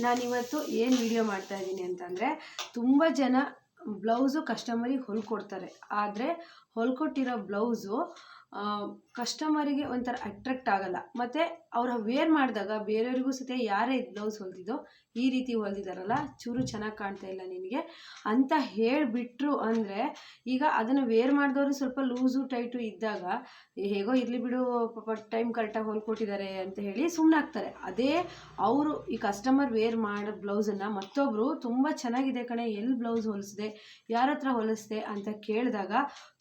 ನಾನಿವತ್ತು ಏನು ವಿಡಿಯೋ ಮಾಡ್ತಾ ಇದ್ದೀನಿ ಅಂತಂದರೆ ತುಂಬ ಜನ ಬ್ಲೌಸು ಕಸ್ಟಮರಿಗೆ ಹೊಲ್ಕೊಡ್ತಾರೆ. ಆದರೆ ಹೊಲ್ಕೊಟ್ಟಿರೋ ಬ್ಲೌಸು ಕಸ್ಟಮರಿಗೆ ಒಂಥರ ಅಟ್ರಾಕ್ಟ್ ಆಗಲ್ಲ. ಮತ್ತು ಅವ್ರು ವೇರ್ ಮಾಡಿದಾಗ ಬೇರೆಯವ್ರಿಗೂ ಸಹಿತ ಯಾರೇ ಬ್ಲೌಸ್ ಹೊಲ್ದಿದ್ದೋ ಈ ರೀತಿ ಹೊಲ್ದಿದಾರಲ್ಲ ಚೂರು ಚೆನ್ನಾಗಿ ಕಾಣ್ತಾ ಇಲ್ಲ ನಿನಗೆ. ಅಂತ ಹೇಳಿಬಿಟ್ರು ಅಂದರೆ ಈಗ ಅದನ್ನು ವೇರ್ ಮಾಡಿದವರು ಸ್ವಲ್ಪ ಲೂಸು ಟೈಟು ಇದ್ದಾಗ ಹೇಗೋ ಇರಲಿ ಬಿಡು ಪಾಪ ಟೈಮ್ ಕರೆಕ್ಟಾಗಿ ಹೊಲ್ಕೊಟ್ಟಿದ್ದಾರೆ ಅಂತ ಹೇಳಿ ಸುಮ್ಮನಾಗ್ತಾರೆ ಅದೇ ಅವರು ಈ ಕಸ್ಟಮರ್ ವೇರ್ ಮಾಡೋ ಬ್ಲೌಸನ್ನು ಮತ್ತೊಬ್ಬರು ತುಂಬ ಚೆನ್ನಾಗಿದೆ ಕಣೆ ಎಲ್ಲಿ ಬ್ಲೌಸ್ ಹೊಲಿಸ್ದೆ ಯಾರ ಹತ್ರ ಹೊಲಿಸ್ದೆ ಅಂತ ಕೇಳಿದಾಗ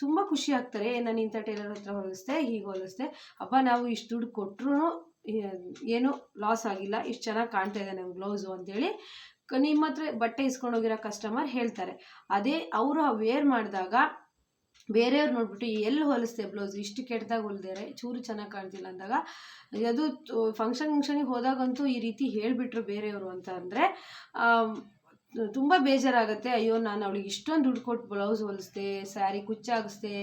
ತುಂಬ ಖುಷಿ ಆಗ್ತಾರೆ "ಏ, ನಾನು ಇಂಥ ಟೈಲರ್ ಹತ್ರ ಹೊಲಿಸ್ದೆ ಹೀಗೆ ಹೊಲಿಸ್ದೆ ಅಪ್ಪ, ನಾವು ಇಷ್ಟು ದುಡ್ಡು ಕೊಟ್ಟರು ಏನು ಲಾಸ್ ಆಗಿಲ್ಲ. ಇಷ್ಟು ಚೆನ್ನಾಗಿ ಕಾಣ್ತಾ ಇದೆ ನಮ್ಮ ಬ್ಲೌಸು ಅಂತೇಳಿ ನಿಮ್ಮ ಹತ್ರ ಬಟ್ಟೆ ಇಸ್ಕೊಂಡೋಗಿರೋ ಕಸ್ಟಮರ್ ಹೇಳ್ತಾರೆ. ಅದೇ ಅವರು ವೇರ್ ಮಾಡಿದಾಗ ಬೇರೆಯವ್ರು ನೋಡ್ಬಿಟ್ಟು ಎಲ್ಲಿ ಹೊಲಿಸ್ದೆ ಬ್ಲೌಸ್ ಇಷ್ಟು ಕೆಟ್ಟದಾಗ ಹೊಲಿದೆ ಚೂರು ಚೆನ್ನಾಗಿ ಕಾಣ್ತಿಲ್ಲ ಅಂದಾಗ, ಅದು, ಫಂಕ್ಷನ್ ಫಂಕ್ಷನಿಗೆ ಹೋದಾಗಂತೂ ಈ ರೀತಿ ಹೇಳಿಬಿಟ್ರು ಬೇರೆಯವರು ಅಂತ ಅಂದರೆ ತುಂಬ ಬೇಜಾರಾಗುತ್ತೆ. ಅಯ್ಯೋ, ನಾನು ಅವಳಿಗೆ ಇಷ್ಟೊಂದು ದುಡ್ಡು ಕೊಟ್ಟು ಬ್ಲೌಸ್ ಹೊಲಿಸ್ದೆ, ಸ್ಯಾರಿ ಕುಚ್ಚಾಗಿಸ್ದೆ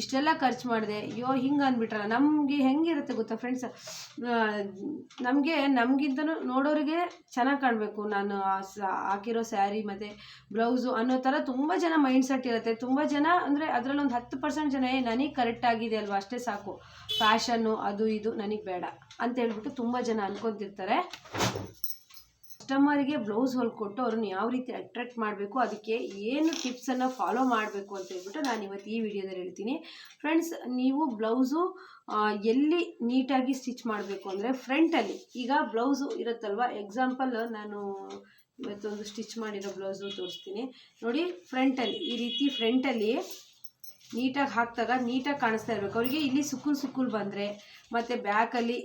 ಇಷ್ಟೆಲ್ಲ ಖರ್ಚು ಮಾಡಿದೆ. ಅಯ್ಯೋ, ಹಿಂಗೆ ಅಂದ್ಬಿಟ್ರಲ್ಲ. ನಮಗೆ ಹೆಂಗಿರುತ್ತೆ ಗೊತ್ತಾ ಫ್ರೆಂಡ್ಸ್ ನಮಗೆ, ನಮಗಿಂತನೂ ನೋಡೋರಿಗೆ ಚೆನ್ನಾಗಿ ಕಾಣಬೇಕು. ನಾನು ಹಾಕಿರೋ ಸ್ಯಾರಿ ಮತ್ತು ಬ್ಲೌಸು ಅನ್ನೋ ಥರ ತುಂಬ ಜನ ಮೈಂಡ್ ಸೆಟ್ ಇರುತ್ತೆ. ತುಂಬ ಜನ ಅಂದರೆ ಅದರಲ್ಲಿ ಒಂದು ಹತ್ತು ಪರ್ಸೆಂಟ್ ಜನ ನನಗೆ ಕರೆಕ್ಟ್ ಆಗಿದೆ ಅಲ್ವಾ? ಅಷ್ಟೇ ಸಾಕು. ಫ್ಯಾಷನ್ನು ಅದು ಇದು ನನಗೆ ಬೇಡ. ಅಂತ ಹೇಳ್ಬಿಟ್ಟು ತುಂಬ ಜನ ಅನ್ಕೊತಿರ್ತಾರೆ. ಕಸ್ಟಮರಿಗೆ ಬ್ಲೌಸ್ ಹೊಲ್ಕೊಟ್ಟು ಅವ್ರನ್ನ ಯಾವ ರೀತಿ ಅಟ್ರಾಕ್ಟ್ ಮಾಡಬೇಕು, ಅದಕ್ಕೆ ಏನು ಟಿಪ್ಸನ್ನು ಫಾಲೋ ಮಾಡಬೇಕು ಅಂತ ಹೇಳ್ಬಿಟ್ಟು ನಾನು ಇವತ್ತು ಈ ವಿಡಿಯೋದಲ್ಲಿ ಹೇಳ್ತೀನಿ. ಫ್ರೆಂಡ್ಸ್, ನೀವು ಬ್ಲೌಸು ಎಲ್ಲಿ ನೀಟಾಗಿ ಸ್ಟಿಚ್ ಮಾಡಬೇಕು ಅಂದರೆ ಫ್ರಂಟಲ್ಲಿ. ಈಗ ಬ್ಲೌಸು ಇರುತ್ತಲ್ವ? ಎಕ್ಸಾಂಪಲ್ ನಾನು ಇವತ್ತೊಂದು ಸ್ಟಿಚ್ ಮಾಡಿರೋ ಬ್ಲೌಸು ತೋರಿಸ್ತೀನಿ. ನೋಡಿ, ಫ್ರಂಟಲ್ಲಿ, ಈ ರೀತಿ ಫ್ರಂಟಲ್ಲಿ ನೀಟಾಗಿ ಹಾಕಿದಾಗ ನೀಟಾಗಿ ಕಾಣಿಸ್ತಾ ಇರಬೇಕು. ಅವರಿಗೆ ಇಲ್ಲಿ ಸುಕ್ಕುಲ್ ಸುಕ್ಕುಲ್ ಬಂದರೆ, ಮತ್ತು ಬ್ಯಾಕಲ್ಲಿ